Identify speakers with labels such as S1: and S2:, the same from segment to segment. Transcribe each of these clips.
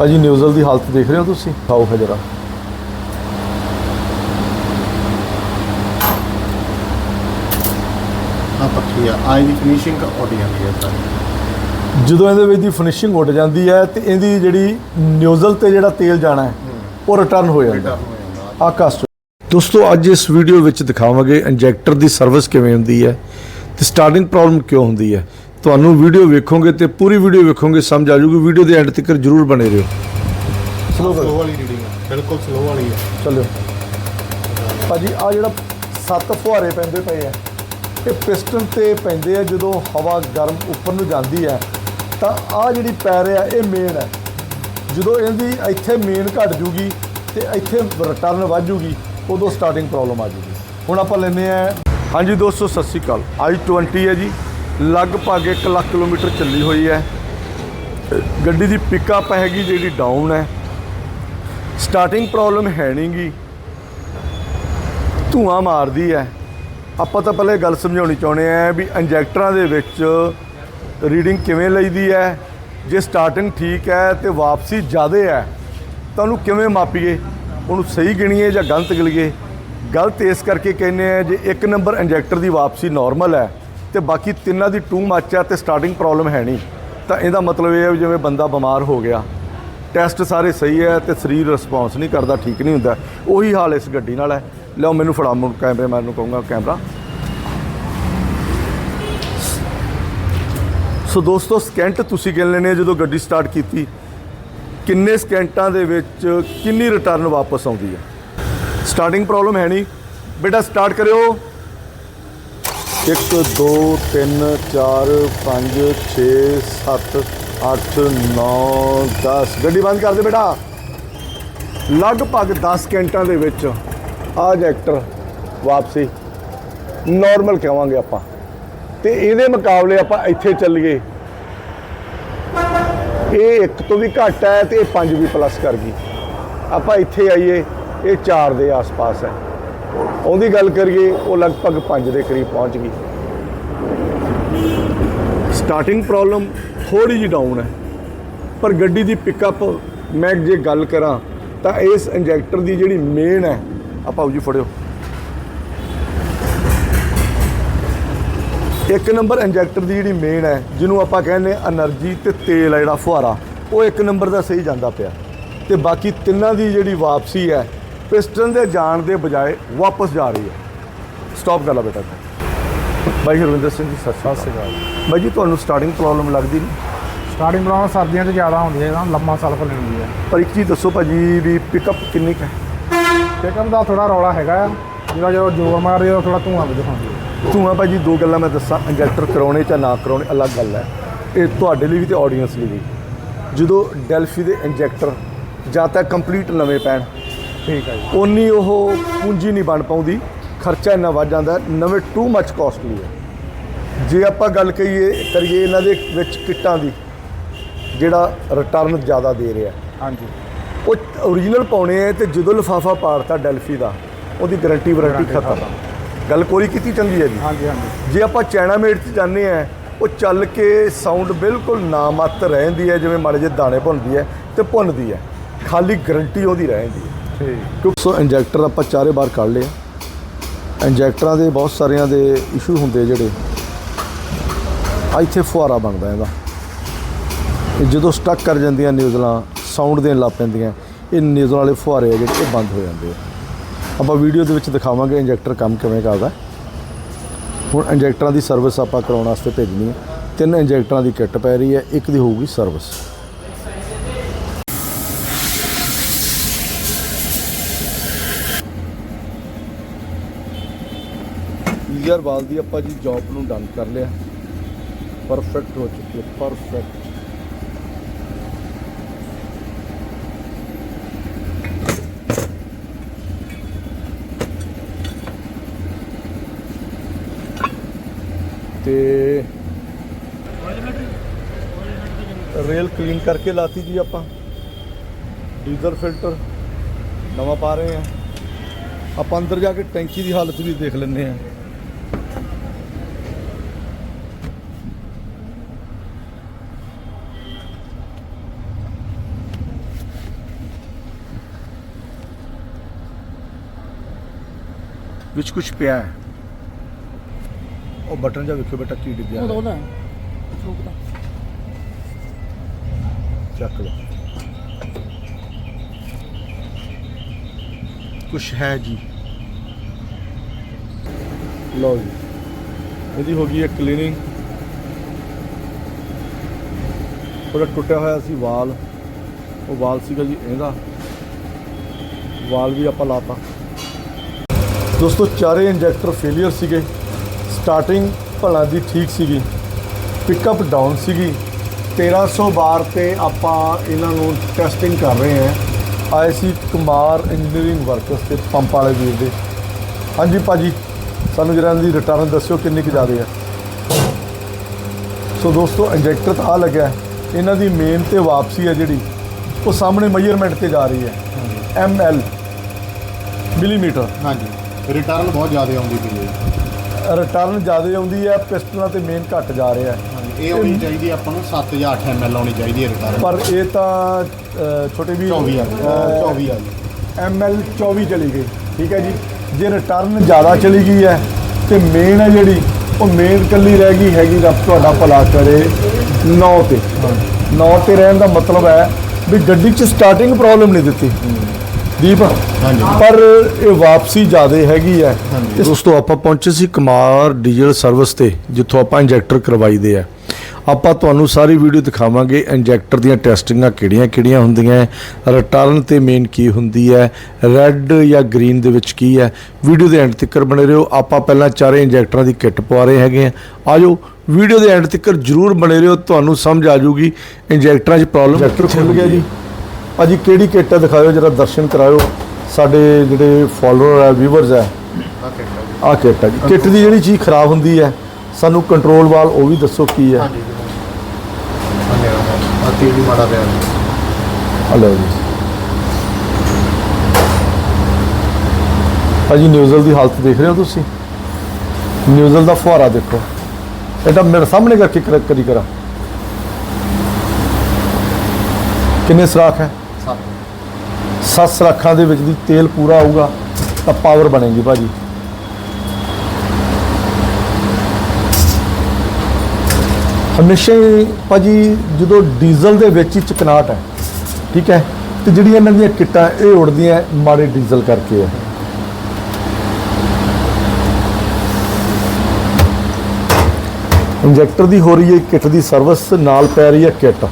S1: ਭਾਜੀ ਨਿਊਜ਼ਲ ਦੀ ਹਾਲਤ ਦੇਖ ਰਹੇ ਹੋ ਤੁਸੀਂ? ਖਾਓ ਹੈ ਜਰਾ।
S2: ਆ ਪੱਖੀ ਆ। ਆਈ ਦੀ ਫਿਨਿਸ਼ਿੰਗ ਆਡੀ ਜਾਂਦੀ ਹੈ ਸਾਰੀ।
S1: ਜਦੋਂ ਇਹਦੇ ਵਿੱਚ ਦੀ ਫਿਨਿਸ਼ਿੰਗ ਉੱਡ ਜਾਂਦੀ ਹੈ ਤੇ ਇਹਦੀ ਜਿਹੜੀ ਨਿਊਜ਼ਲ ਤੇ ਜਿਹੜਾ ਤੇਲ ਜਾਣਾ ਹੈ ਉਹ ਰਿਟਰਨ ਹੋ ਜਾਂਦਾ।
S2: ਰਿਟਰਨ ਹੋ ਜਾਂਦਾ।
S1: ਆ ਕਸਟ ਦੋਸਤੋ ਅੱਜ ਇਸ ਵੀਡੀਓ ਵਿੱਚ ਦਿਖਾਵਾਂਗੇ ਇੰਜੈਕਟਰ ਦੀ ਸਰਵਿਸ ਕਿਵੇਂ ਹੁੰਦੀ ਹੈ ਤੇ ਸਟਾਰਟਿੰਗ ਪ੍ਰੋਬਲਮ ਕਿਉਂ ਹੁੰਦੀ ਹੈ। ਤੁਹਾਨੂੰ ਵੀਡੀਓ ਵੇਖੋਗੇ ਤੇ ਪੂਰੀ ਵੀਡੀਓ ਵੇਖੋਗੇ ਸਮਝ ਆ ਜਾਊਗੀ। ਵੀਡੀਓ ਦੇ ਐਂਡ ਤੱਕ ਜਰੂਰ ਬਣੇ ਰਹੋ। ਸਲੋ
S2: ਸਲੋ ਵਾਲੀ ਰੀਡਿੰਗ ਆ। ਬਿਲਕੁਲ ਸਲੋ ਵਾਲੀ ਹੈ
S1: ਚੱਲਿਓ। ਭਾਜੀ ਆ ਜਿਹੜਾ ਸੱਤ ਫੁਹਾਰੇ ਪੈਂਦੇ ਪਏ ਆ ਇਹ ਪਿਸਟਨ ਤੇ ਪੈਂਦੇ ਆ ਜਦੋਂ ਹਵਾ ਗਰਮ ਉੱਪਰ ਨੂੰ ਜਾਂਦੀ ਹੈ ਤਾਂ ਆ ਜਿਹੜੀ ਪੈ ਰਿਹਾ ਇਹ ਮੇਨ ਹੈ ਜਦੋਂ ਇਹਦੀ ਇੱਥੇ ਮੇਨ ਘਟ ਜੂਗੀ ਤੇ ਇੱਥੇ ਰਿਟਰਨ ਵੱਧ ਜੂਗੀ ਉਦੋਂ ਸਟਾਰਟਿੰਗ ਪ੍ਰੋਬਲਮ ਆ ਜੂਗੀ। ਹੁਣ ਆਪਾਂ ਲੈਨੇ ਆ। ਹਾਂਜੀ ਦੋਸਤੋ ਸਤਿ ਸ਼੍ਰੀ ਅਕਾਲ। I20 ਹੈ ਜੀ। ਲਗਭਗ 1 ਲੱਖ ਕਿਲੋਮੀਟਰ ਚੱਲੀ ਹੋਈ ਹੈ। ਗੱਡੀ ਦੀ ਪਿਕਅਪ ਹੈਗੀ ਜਿਹੜੀ ਡਾਊਨ ਹੈ। ਸਟਾਰਟਿੰਗ ਪ੍ਰੋਬਲਮ ਹੈ ਨਹੀਂਗੀ ਧੂਆਂ ਮਾਰਦੀ ਹੈ। ਆਪਾਂ ਤਾਂ ਪਹਿਲੇ ਗੱਲ ਸਮਝਾਉਣੀ ਚਾਹੁੰਦੇ ਆ ਵੀ ਇੰਜੈਕਟਰਾਂ ਦੇ ਵਿੱਚ ਰੀਡਿੰਗ ਕਿਵੇਂ ਲਈਦੀ ਹੈ। ਜੇ ਸਟਾਰਟਿੰਗ ਠੀਕ ਹੈ ਤੇ ਵਾਪਸੀ ਜ਼ਿਆਦਾ ਹੈ, ਤਾਂ ਉਹਨੂੰ ਕਿਵੇਂ ਮਾਪੀਏ? ਉਹਨੂੰ ਸਹੀ ਗਿਣੀਏ ਜਾਂ ਗਲਤ ਗਿਣੀਏ? ਗਲਤ ਇਸ ਕਰਕੇ ਕਹਿੰਦੇ ਆ ਜੇ ਇੱਕ ਨੰਬਰ ਇੰਜੈਕਟਰ ਦੀ ਵਾਪਸੀ ਨਾਰਮਲ ਹੈ ਤੇ ਬਾਕੀ ਤਿੰਨਾਂ ਦੀ ਟੂ ਮੱਚ ਆ ਤੇ ਸਟਾਰਟਿੰਗ ਪ੍ਰੋਬਲਮ ਹੈ ਨਹੀਂ। ਤਾਂ ਇਹਦਾ ਮਤਲਬ ਇਹ ਹੈ ਵੀ ਜਿਵੇਂ ਬੰਦਾ ਬਿਮਾਰ ਹੋ ਗਿਆ ਟੈਸਟ ਸਾਰੇ ਸਹੀ ਹੈ ਤੇ ਸਰੀਰ ਰਿਸਪੌਂਸ ਨਹੀਂ ਕਰਦਾ, ਠੀਕ ਨਹੀਂ ਹੁੰਦਾ। ਉਹੀ ਹਾਲ ਇਸ ਗੱਡੀ ਨਾਲ ਹੈ। ਲਿਓ ਮੈਨੂੰ ਫੜਾ ਮੁੰ ਕੈਮਰੇ ਨੂੰ ਕਹੂੰਗਾ ਕੈਮਰਾ ਸੋ ਦੋਸਤੋ ਸਕੈਂਟ ਤੁਸੀਂ ਗਿਣ ਲੈਣੇ ਜਦੋਂ ਗੱਡੀ ਸਟਾਰਟ ਕੀਤੀ। ਕਿੰਨੇ ਸਕਿੰਟਾਂ ਦੇ ਵਿੱਚ ਕਿੰਨੀ ਰਿਟਰਨ ਵਾਪਸ ਆਉਂਦੀ ਹੈ? ਸਟਾਰਟਿੰਗ ਪ੍ਰੋਬਲਮ ਹੈ ਨਹੀਂ। ਬੇਟਾ ਸਟਾਰਟ ਕਰਿਓ। 1 2 3 4 5 6 7 8 9 10 ਗੱਡੀ ਬੰਦ ਕਰ ਦੇ ਬੇਟਾ। ਲਗਭਗ 10 ਘੰਟਿਆਂ ਦੇ ਵਿੱਚ ਆ ਜੈਕਟਰ ਵਾਪਸੀ। ਨਾਰਮਲ ਕਹਾਂਗੇ ਆਪਾਂ। ਤੇ ਇਹਦੇ ਮੁਕਾਬਲੇ ਆਪਾਂ ਇੱਥੇ ਚੱਲੀਏ। ਇਹ ਇੱਕ ਤੋਂ ਵੀ ਘੱਟ ਹੈ ਤੇ ਇਹ 5 ਵੀ ਪਲੱਸ ਕਰ ਗਈ। ਆਪਾਂ ਇੱਥੇ ਆਈਏ, ਇਹ 4 ਦੇ ਆਸ-ਪਾਸ ਹੈ। ਉਹਦੀ ਗੱਲ ਕਰੀਏ, ਉਹ ਲਗਭਗ 5 ਦੇ ਕਰੀਬ ਪਹੁੰਚ ਗਈ। ਸਟਾਰਟਿੰਗ ਪ੍ਰੋਬਲਮ ਥੋੜੀ ਜਿਹੀ ਡਾਊਨ ਹੈ। ਪਰ ਗੱਡੀ ਦੀ ਪਿਕਅਪ ਮੈਂ ਜੇ ਗੱਲ ਕਰਾਂ, ਤਾਂ ਇਸ ਇੰਜੈਕਟਰ ਦੀ ਜਿਹੜੀ ਮੇਨ ਹੈ ਆ ਪਾਉ ਜੀ ਫੜਿਓ। ਇੱਕ ਨੰਬਰ ਇੰਜੈਕਟਰ ਦੀ ਜਿਹੜੀ ਮੇਨ ਹੈ, ਜਿਹਨੂੰ ਆਪਾਂ ਕਹਿੰਦੇ એનર્ਜੀ ਤੇ ਤੇਲ ਆ ਜਿਹੜਾ ਫੁਹਾਰਾ, ਉਹ ਇੱਕ ਨੰਬਰ ਦਾ ਸਹੀ ਜਾਂਦਾ ਪਿਆ। ਤੇ ਬਾਕੀ ਤਿੰਨਾਂ ਦੀ ਜਿਹੜੀ ਵਾਪਸੀ ਹੈ ਪਿਸਟਨ ਦੇ ਜਾਣ ਦੇ ਬਜਾਏ ਵਾਪਸ ਜਾ ਰਹੀ ਹੈ। ਸਟਾਪ ਕਰ ਲਾ ਬੇਟਾ ਬਾਈ ਹਰਵਿੰਦਰ ਸਿੰਘ ਜੀ ਸਤਿ ਸ਼੍ਰੀ ਅਕਾਲ। ਬਾਈ ਜੀ ਤੁਹਾਨੂੰ ਸਟਾਰਟਿੰਗ ਪ੍ਰੋਬਲਮ ਲੱਗਦੀ ਨਹੀਂ?
S3: ਸਟਾਰਟਿੰਗ ਪ੍ਰੋਬਲਮ ਸਰਦੀਆਂ 'ਚ ਜ਼ਿਆਦਾ ਹੁੰਦੀ ਹੈ ਇਹਦਾ ਲੰਮਾ ਸਲਫਰ ਲੈਂਦੀ ਹੈ।
S1: ਪਰ ਇੱਕ ਚੀਜ਼ ਦੱਸੋ ਭਾਜੀ ਵੀ ਪਿਕਅਪ ਕਿੰਨੀ ਕੁ ਹੈ?
S3: ਪਿਕਅਪ ਦਾ ਥੋੜਾ ਰੌਲਾ ਹੈਗਾ ਆ। ਜਿਹੜਾ ਜਦੋਂ ਜ਼ੋਰ ਮਾਰਦੀ ਉਹ ਥੋੜਾ ਧੂਆਂ ਵੀ ਦਿਖਾਉਂਦੀ ਹੈ।
S1: ਧੂਆਂ ਭਾਜੀ ਦੋ ਗੱਲਾਂ ਮੈਂ ਦੱਸਾਂ ਇੰਜੈਕਟਰ ਕਰਾਉਣੇ ਜਾਂ ਨਾ ਕਰਾਉਣੇ ਅਲੱਗ ਗੱਲ ਹੈ। ਇਹ ਤੁਹਾਡੇ ਲਈ ਵੀ ਤੇ ਆਡੀਅנס ਲਈ ਵੀ। ਜਦੋਂ ਡੈਲਫੀ ਦੇ ਇੰਜੈਕਟਰ ਜਾਂ ਤਾਂ ਕੰਪਲੀਟ ਨਵੇਂ ਪੈਣ
S3: ਠੀਕ ਹੈ ਜੀ।
S1: ਉਨੀ ਉਹ ਪੂੰਜੀ ਨਹੀਂ ਬਣ ਪਾਉਂਦੀ। ਖਰਚਾ ਇੰਨਾ ਵੱਧ ਜਾਂਦਾ ਨਵੇਂ ਟੂ ਮੱਚ ਕਾਸਟਲੀ ਹੈ ਜੇ ਆਪਾਂ ਗੱਲ ਕਰੀਏ ਕਰੀਏ ਇਹਨਾਂ ਦੇ ਵਿੱਚ ਕਿੱਟਾਂ ਦੀ ਜਿਹੜਾ ਰਿਟਰਨ ਜ਼ਿਆਦਾ ਦੇ ਰਿਹਾ।
S3: ਹਾਂਜੀ।
S1: ਉਹ ਓਰੀਜਨਲ ਪਾਉਣੇ ਆ ਤੇ ਜਦੋਂ ਲਿਫਾਫਾ ਪਾੜਤਾ ਡੈਲਫੀ ਦਾ ਉਹਦੀ ਗਾਰੰਟੀ ਵਾਰੰਟੀ ਖਤਮ। ਗੱਲ ਕੋਰੀ ਕੀਤੀ ਚੰਗੀ ਹੈ ਜੀ?
S3: ਹਾਂਜੀ ਹਾਂਜੀ।
S1: ਜੇ ਆਪਾਂ ਚਾਈਨਾ ਮੇਡ 'ਚ ਜਾਂਦੇ ਆ ਉਹ ਚੱਲ ਕੇ ਸਾਊਂਡ ਬਿਲਕੁਲ ਨਾਮਤ ਰਹਿੰਦੀ ਹੈ ਜਿਵੇਂ ਮਾੜੇ ਜਿਹੇ ਦਾਣੇ ਭੁੰਨਦੀ ਹੈ ਤੇ ਭੁੰਨਦੀ ਹੈ ਖਾਲੀ ਗਾਰੰਟੀ ਉਹਦੀ ਰਹਿੰਦੀ ਹੈ
S3: ਠੀਕ।
S1: ਸੋ ਇੰਜੈਕਟਰ ਆਪਾਂ ਚਾਰੇ ਬਾਰ ਕੱਢ ਲਏ ਇੰਜੈਕਟਰਾਂ ਦੇ ਬਹੁਤ ਸਾਰਿਆਂ ਦੇ ਇਸ਼ੂ ਹੁੰਦੇ ਜਿਹੜੇ। ਆ ਇੱਥੇ ਫੁਹਾਰਾ ਬਣਦਾ ਇਹਦਾ। ਜਦੋਂ ਸਟਕ ਕਰ ਜਾਂਦੀਆਂ ਨਿਊਜ਼ਲਾਂ ਸਾਊਂਡ ਦੇਣ ਲੱਗ ਪੈਂਦੀਆਂ, ਇਹ ਨਿਊਜ਼ਲ ਵਾਲੇ ਫੁਹਾਰੇ ਆ ਜਿਹੜੇ, ਇਹ ਬੰਦ ਹੋ ਜਾਂਦੇ ਆ। ਆਪਾਂ ਵੀਡੀਓ ਦੇ ਵਿੱਚ ਦਿਖਾਵਾਂਗੇ ਇੰਜੈਕਟਰ ਕੰਮ ਕਿਵੇਂ ਕਰਦਾ। ਹੁਣ ਇੰਜੈਕਟਰਾਂ ਦੀ ਸਰਵਿਸ ਆਪਾਂ ਕਰਾਉਣ ਵਾਸਤੇ ਭੇਜਣੀ ਹੈ ਤਿੰਨ ਇੰਜੈਕਟਰਾਂ ਦੀ ਕਿੱਟ ਪੈ ਰਹੀ ਹੈ ਇੱਕ ਦੀ ਹੋਊਗੀ ਸਰਵਿਸ ਈਅਰ ਵਾਲ ਦੀ ਆਪਾਂ ਜੀ ਜੌਬ ਨੂੰ ਡਨ ਕਰ ਲਿਆ। ਪਰਫੈਕਟ ਹੋ ਚੁੱਕੀ ਹੈ ਪਰਫੈਕਟ ਤੇ ਰੇਲ ਕਲੀਨ ਕਰਕੇ ਲਾਤੀ ਜੀ ਆਪਾਂ। ਡੀਜ਼ਲ ਫਿਲਟਰ ਨਵਾਂ ਪਾ ਰਹੇ ਆ ਆਪਾਂ ਅੰਦਰ ਜਾ ਕੇ ਟੈਂਕੀ ਦੀ ਹਾਲਤ ਵੀ ਦੇਖ ਲੈਂਦੇ ਆ ਵਿੱਚ ਕੁਝ ਪਿਆ ਹੈ। ਉਹ ਬਟਨ ਜਾ ਵੇਖੋ ਬੇਟਾ ਕੀ ਡਿੱਗਿਆ
S3: ਉਹਦਾ। ਉਹਦਾ
S1: ਚੱਕ ਲਓ ਕੁਛ ਹੈ ਜੀ। ਲਓ ਜੀ। ਇਹਦੀ ਹੋ ਗਈ ਹੈ ਕਲੀਨਿੰਗ ਥੋੜਾ ਟੁੱਟਿਆ ਹੋਇਆ ਸੀ ਵਾਲ। ਉਹ ਵਾਲ ਸੀਗਾ ਜੀ ਇਹਦਾ। ਵਾਲ ਵੀ ਆਪਾਂ ਲਾਤਾ। ਦੋਸਤੋ ਚਾਰੇ ਇੰਜੈਕਟਰ ਫੇਲਿਅਰ ਸੀਗੇ। ਸਟਾਰਟਿੰਗ ਭਲਾ ਦੀ ਠੀਕ ਸੀਗੀ। ਪਿਕਅਪ ਡਾਊਨ ਸੀਗੀ। 1300 ਬਾਰ ਤੇ ਆਪਾਂ ਇਹਨਾਂ ਨੂੰ ਟੈਸਟਿੰਗ ਕਰ ਰਹੇ ਹਾਂ। ਆਏ ਸੀ ਕੁਮਾਰ ਇੰਜੀਨੀਅਰਿੰਗ ਵਰਕਰਸ ਤੇ ਪੰਪ ਵਾਲੇ ਵੀਰ ਦੇ। ਹਾਂਜੀ ਭਾਜੀ ਸਾਨੂੰ ਜਰਾ ਦੀ ਰਿਟਰਨ ਦੱਸਿਓ ਕਿੰਨੀ ਕੁ ਜ਼ਿਆਦਾ ਹੈ ਸੋ ਦੋਸਤੋ ਇੰਜੈਕਟਰ ਤਾਂ ਆ ਲੱਗਿਆ। ਇਹਨਾਂ ਦੀ ਮੇਨ ਤੇ ਵਾਪਸੀ ਹੈ ਜਿਹੜੀ। ਉਹ ਸਾਹਮਣੇ ਮੈਜ਼ਰਮੈਂਟ ਤੇ ਜਾ ਰਹੀ ਹੈ। ਐਮ ਐਲ ਮਿਲੀਮੀਟਰ
S2: ਹਾਂਜੀ। ਰਿਟਰਨ ਬਹੁਤ ਜ਼ਿਆਦਾ ਆਉਂਦੀ ਪਈ ਹੈ।
S1: ਰਿਟਰਨ ਜ਼ਿਆਦਾ ਆਉਂਦੀ ਹੈ ਪਿਸਟਨਾਂ ਤੇ ਮੇਨ ਘੱਟ ਜਾ ਰਿਹਾ ਹੈ।
S2: ਹਾਂਜੀ ਇਹ ਆਉਣੀ ਚਾਹੀਦੀ ਹੈ ਆਪਾਂ ਨੂੰ 7 ਜਾਂ 8 ਐਮਐਲ ਆਉਣੀ ਚਾਹੀਦੀ ਹੈ ਰਿਟਰਨ
S1: ਪਰ ਇਹ ਤਾਂ ਅ, ਛੋਟੇ ਵੀ
S2: 24 ਆ ਗਈ 24 ਆ ਗਈ
S1: ਐਮਐਲ 24 ਚਲੀ ਗਈ ਠੀਕ ਹੈ ਜੀ। ਜੇ ਰਿਟਰਨ ਜ਼ਿਆਦਾ ਚਲੀ ਗਈ ਹੈ ਤੇ ਮੇਨ ਹੈ ਜਿਹੜੀ ਉਹ ਮੇਨ ਕੱਲੀ ਰਹਿ ਗਈ ਹੈਗੀ ਰੱਬ ਤੁਹਾਡਾ ਭਲਾ ਕਰੇ 9 ਤੇ। 9 ਤੇ ਰਹਿਣ ਦਾ ਮਤਲਬ ਹੈ ਵੀ ਗੱਡੀ 'ਚ ਸਟਾਰਟਿੰਗ ਪ੍ਰੋਬਲਮ ਨਹੀਂ ਦਿੱਤੀ। ਦੀਪ
S2: ਹਾਂਜੀ।
S1: ਪਰ ਇਹ ਵਾਪਸੀ ਜ਼ਿਆਦਾ ਹੈਗੀ ਹੈ।
S2: ਹਾਂਜੀ।
S1: ਦੋਸਤੋ ਆਪਾਂ ਪਹੁੰਚੇ ਸੀ ਕੁਮਾਰ ਡੀਜ਼ਲ ਸਰਵਿਸ ਤੇ ਜਿੱਥੋਂ ਆਪਾਂ ਇੰਜੈਕਟਰ ਕਰਵਾਈਦੇ ਆ। ਆਪਾਂ ਤੁਹਾਨੂੰ ਸਾਰੀ ਵੀਡੀਓ ਦਿਖਾਵਾਂਗੇ ਇੰਜੈਕਟਰ ਦੀਆਂ ਟੈਸਟਿੰਗਾਂ ਕਿਹੜੀਆਂ-ਕਿਹੜੀਆਂ ਹੁੰਦੀਆਂ ਹੈ ਰਿਟਰਨ ਤੇ ਮੇਨ ਕੀ ਹੁੰਦੀ ਹੈ ਰੈੱਡ ਜਾਂ ਗ੍ਰੀਨ ਦੇ ਵਿੱਚ ਕੀ ਹੈ। ਵੀਡੀਓ ਦੇ ਐਂਡ ਤੱਕ ਬਣੇ ਰਹੋ। ਆਪਾਂ ਪਹਿਲਾਂ ਚਾਰੇ ਇੰਜੈਕਟਰਾਂ ਦੀ ਕਿੱਟ ਪਵਾ ਰਹੇ ਹੈਗੇ ਆ ਆਜੋ ਵੀਡੀਓ ਦੇ ਐਂਡ ਤੱਕ ਜਰੂਰ ਬਣੇ ਰਹੋ। ਤੁਹਾਨੂੰ ਸਮਝ ਆ ਜਾਊਗੀ ਇੰਜੈਕਟਰਾਂ 'ਚ ਪ੍ਰੋਬਲਮ ਇੰਜੈਕਟਰ ਖੁੱਲ ਗਿਆ ਜੀ। ਭਾਜੀ ਕਿਹੜੀ ਕਿੱਟ ਹੈ ਦਿਖਾਓ ਜਰਾ ਦਰਸ਼ਨ ਕਰਾਇਓ। ਸਾਡੇ ਜਿਹੜੇ ਫਾਲੋਅਰ ਹੈ ਵੀਵਰਸ ਹੈ ਆਹ ਕਿੱਟ ਹੈ ਜੀ। ਕਿੱਟ ਦੀ ਜਿਹੜੀ ਚੀਜ਼ ਖਰਾਬ ਹੁੰਦੀ ਹੈ ਸਾਨੂੰ ਕੰਟਰੋਲ ਵਾਲ ਉਹ ਵੀ ਦੱਸੋ ਕੀ ਹੈ
S2: ਹਾਂਜੀ ਹਾਂਜੀ। ਆ ਤੇਲ ਵੀ ਮਾੜਾ ਪਿਆ
S1: ਆ ਲਓ ਜੀ। ਭਾਜੀ ਨਿਊਜ਼ਲ ਦੀ ਹਾਲਤ ਦੇਖ ਰਹੇ ਹੋ ਤੁਸੀਂ? ਨਿਊਜ਼ਲ ਦਾ ਫੁਹਾਰਾ ਦੇਖੋ। ਇਹਦਾ ਮੇਰੇ ਸਾਹਮਣੇ ਕਰਕੇ ਕਰ- ਕਰੀ ਕਰਾ। ਕਿੰਨੇ ਸਰਾਖ ਹੈ?
S2: 7
S1: ਸੱਤ ਦੇ ਵਿੱਚ ਦੀ ਤੇਲ ਪੂਰਾ ਆਊਗਾ, ਤਾਂ ਪਾਵਰ ਬਣੇਗੀ ਭਾਜੀ। ਹਮੇਸ਼ਾ ਹੀ ਭਾਜੀ ਜਦੋਂ ਡੀਜ਼ਲ ਦੇ ਵਿੱਚ ਹੀ ਚਕਨਾਟ ਹੈ, ਠੀਕ ਹੈ, ਤੇ ਜਿਹੜੀਆਂ ਇਹਨਾਂ ਦੀਆਂ ਕਿੱਟਾਂ ਇਹ ਉੜਦੀਆਂ, ਮਾੜੇ ਡੀਜ਼ਲ ਕਰਕੇ ਹੈ। ਇੰਜੈਕਟਰ ਦੀ ਹੋ ਰਹੀ ਹੈ, ਕਿੱਟ ਦੀ ਸਰਵਿਸ ਨਾਲ ਪੈ ਰਹੀ ਹੈ ਕਿੱਟ।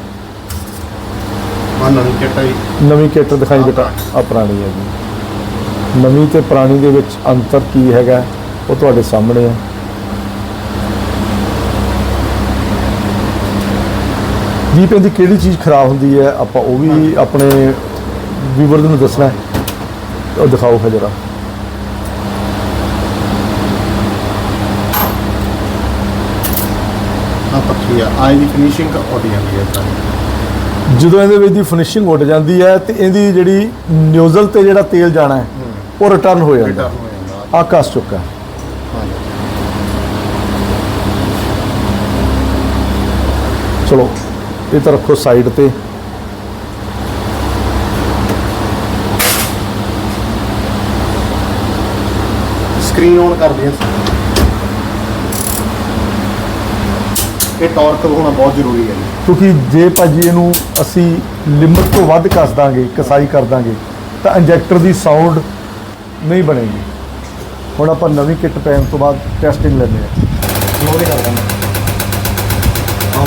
S2: ਮਨ ਨੂੰ ਕਿੱਟਾ ਹੀ
S1: ਨਵੀਂ ਕਿੱਟ ਦਿਖਾਈ ਬੇਟਾ ਆ ਪੁਰਾਣੀ ਹੈ ਜੀ। ਨਵੀਂ ਤੇ ਪੁਰਾਣੀ ਦੇ ਵਿੱਚ ਅੰਤਰ ਕੀ ਹੈਗਾ ਉਹ ਤੁਹਾਡੇ ਸਾਹਮਣੇ ਹੈ। ਦੀਪ ਇਹਦੀ ਕਿਹੜੀ ਚੀਜ਼ ਖਰਾਬ ਹੁੰਦੀ ਹੈ ਆਪਾਂ ਉਹ ਵੀ ਆਪਣੇ ਵੀਵਰ ਨੂੰ ਦੱਸਣਾ ਹੈ। ਉਹ ਦਿਖਾਓ ਹੈ ਜਰਾ।
S2: ਆ ਆਈ ਦੀ ਫਿਨਿਸ਼ਿੰਗ ਆਡੀ ਜਾਂਦੀ ਹੈ
S1: ਜਦੋਂ ਇਹਦੇ ਵਿੱਚ ਦੀ ਫਿਨਿਸ਼ਿੰਗ ਉੱਡ ਜਾਂਦੀ ਹੈ ਤੇ ਇਹਦੀ ਜਿਹੜੀ ਨਿਊਜ਼ਲ ਤੇ ਜਿਹੜਾ ਤੇਲ ਜਾਣਾ ਹੈ ਉਹ ਰਿਟਰਨ ਹੋ ਜਾਂਦਾ। ਆ ਕੱਸ ਚੁੱਕਾ ਚਲੋ ਇਹ ਤਾਂ ਰੱਖੋ ਸਾਈਡ ਤੇ।
S2: ਸਕਰੀਨ ਔਨ ਕਰਦੇ ਹਾਂ ਇਹ ਟਾਰਕ ਹੋਣਾ ਬਹੁਤ ਜ਼ਰੂਰੀ ਹੈ ਜੀ।
S1: ਕਿਉਂਕਿ ਜੇ ਭਾਜੀ ਇਹਨੂੰ ਅਸੀਂ ਲਿਮਟ ਤੋਂ ਵੱਧ ਕੱਸ ਦਾਂਗੇ ਕਸਾਈ ਕਰ ਦਾਂਗੇ ਤਾਂ ਇੰਜੈਕਟਰ ਦੀ ਸਾਊਂਡ ਨਹੀਂ ਬਣੇਗੀ। ਹੁਣ ਆਪਾਂ ਨਵੀਂ ਕਿੱਟ ਪੈਣ ਤੋਂ ਬਾਅਦ ਟੈਸਟਿੰਗ ਲੈਂਦੇ ਹਾਂ।
S2: ਸਲੋ ਦੇ ਕਰ ਦਿੰਦਾ ਆਹ ਹੋ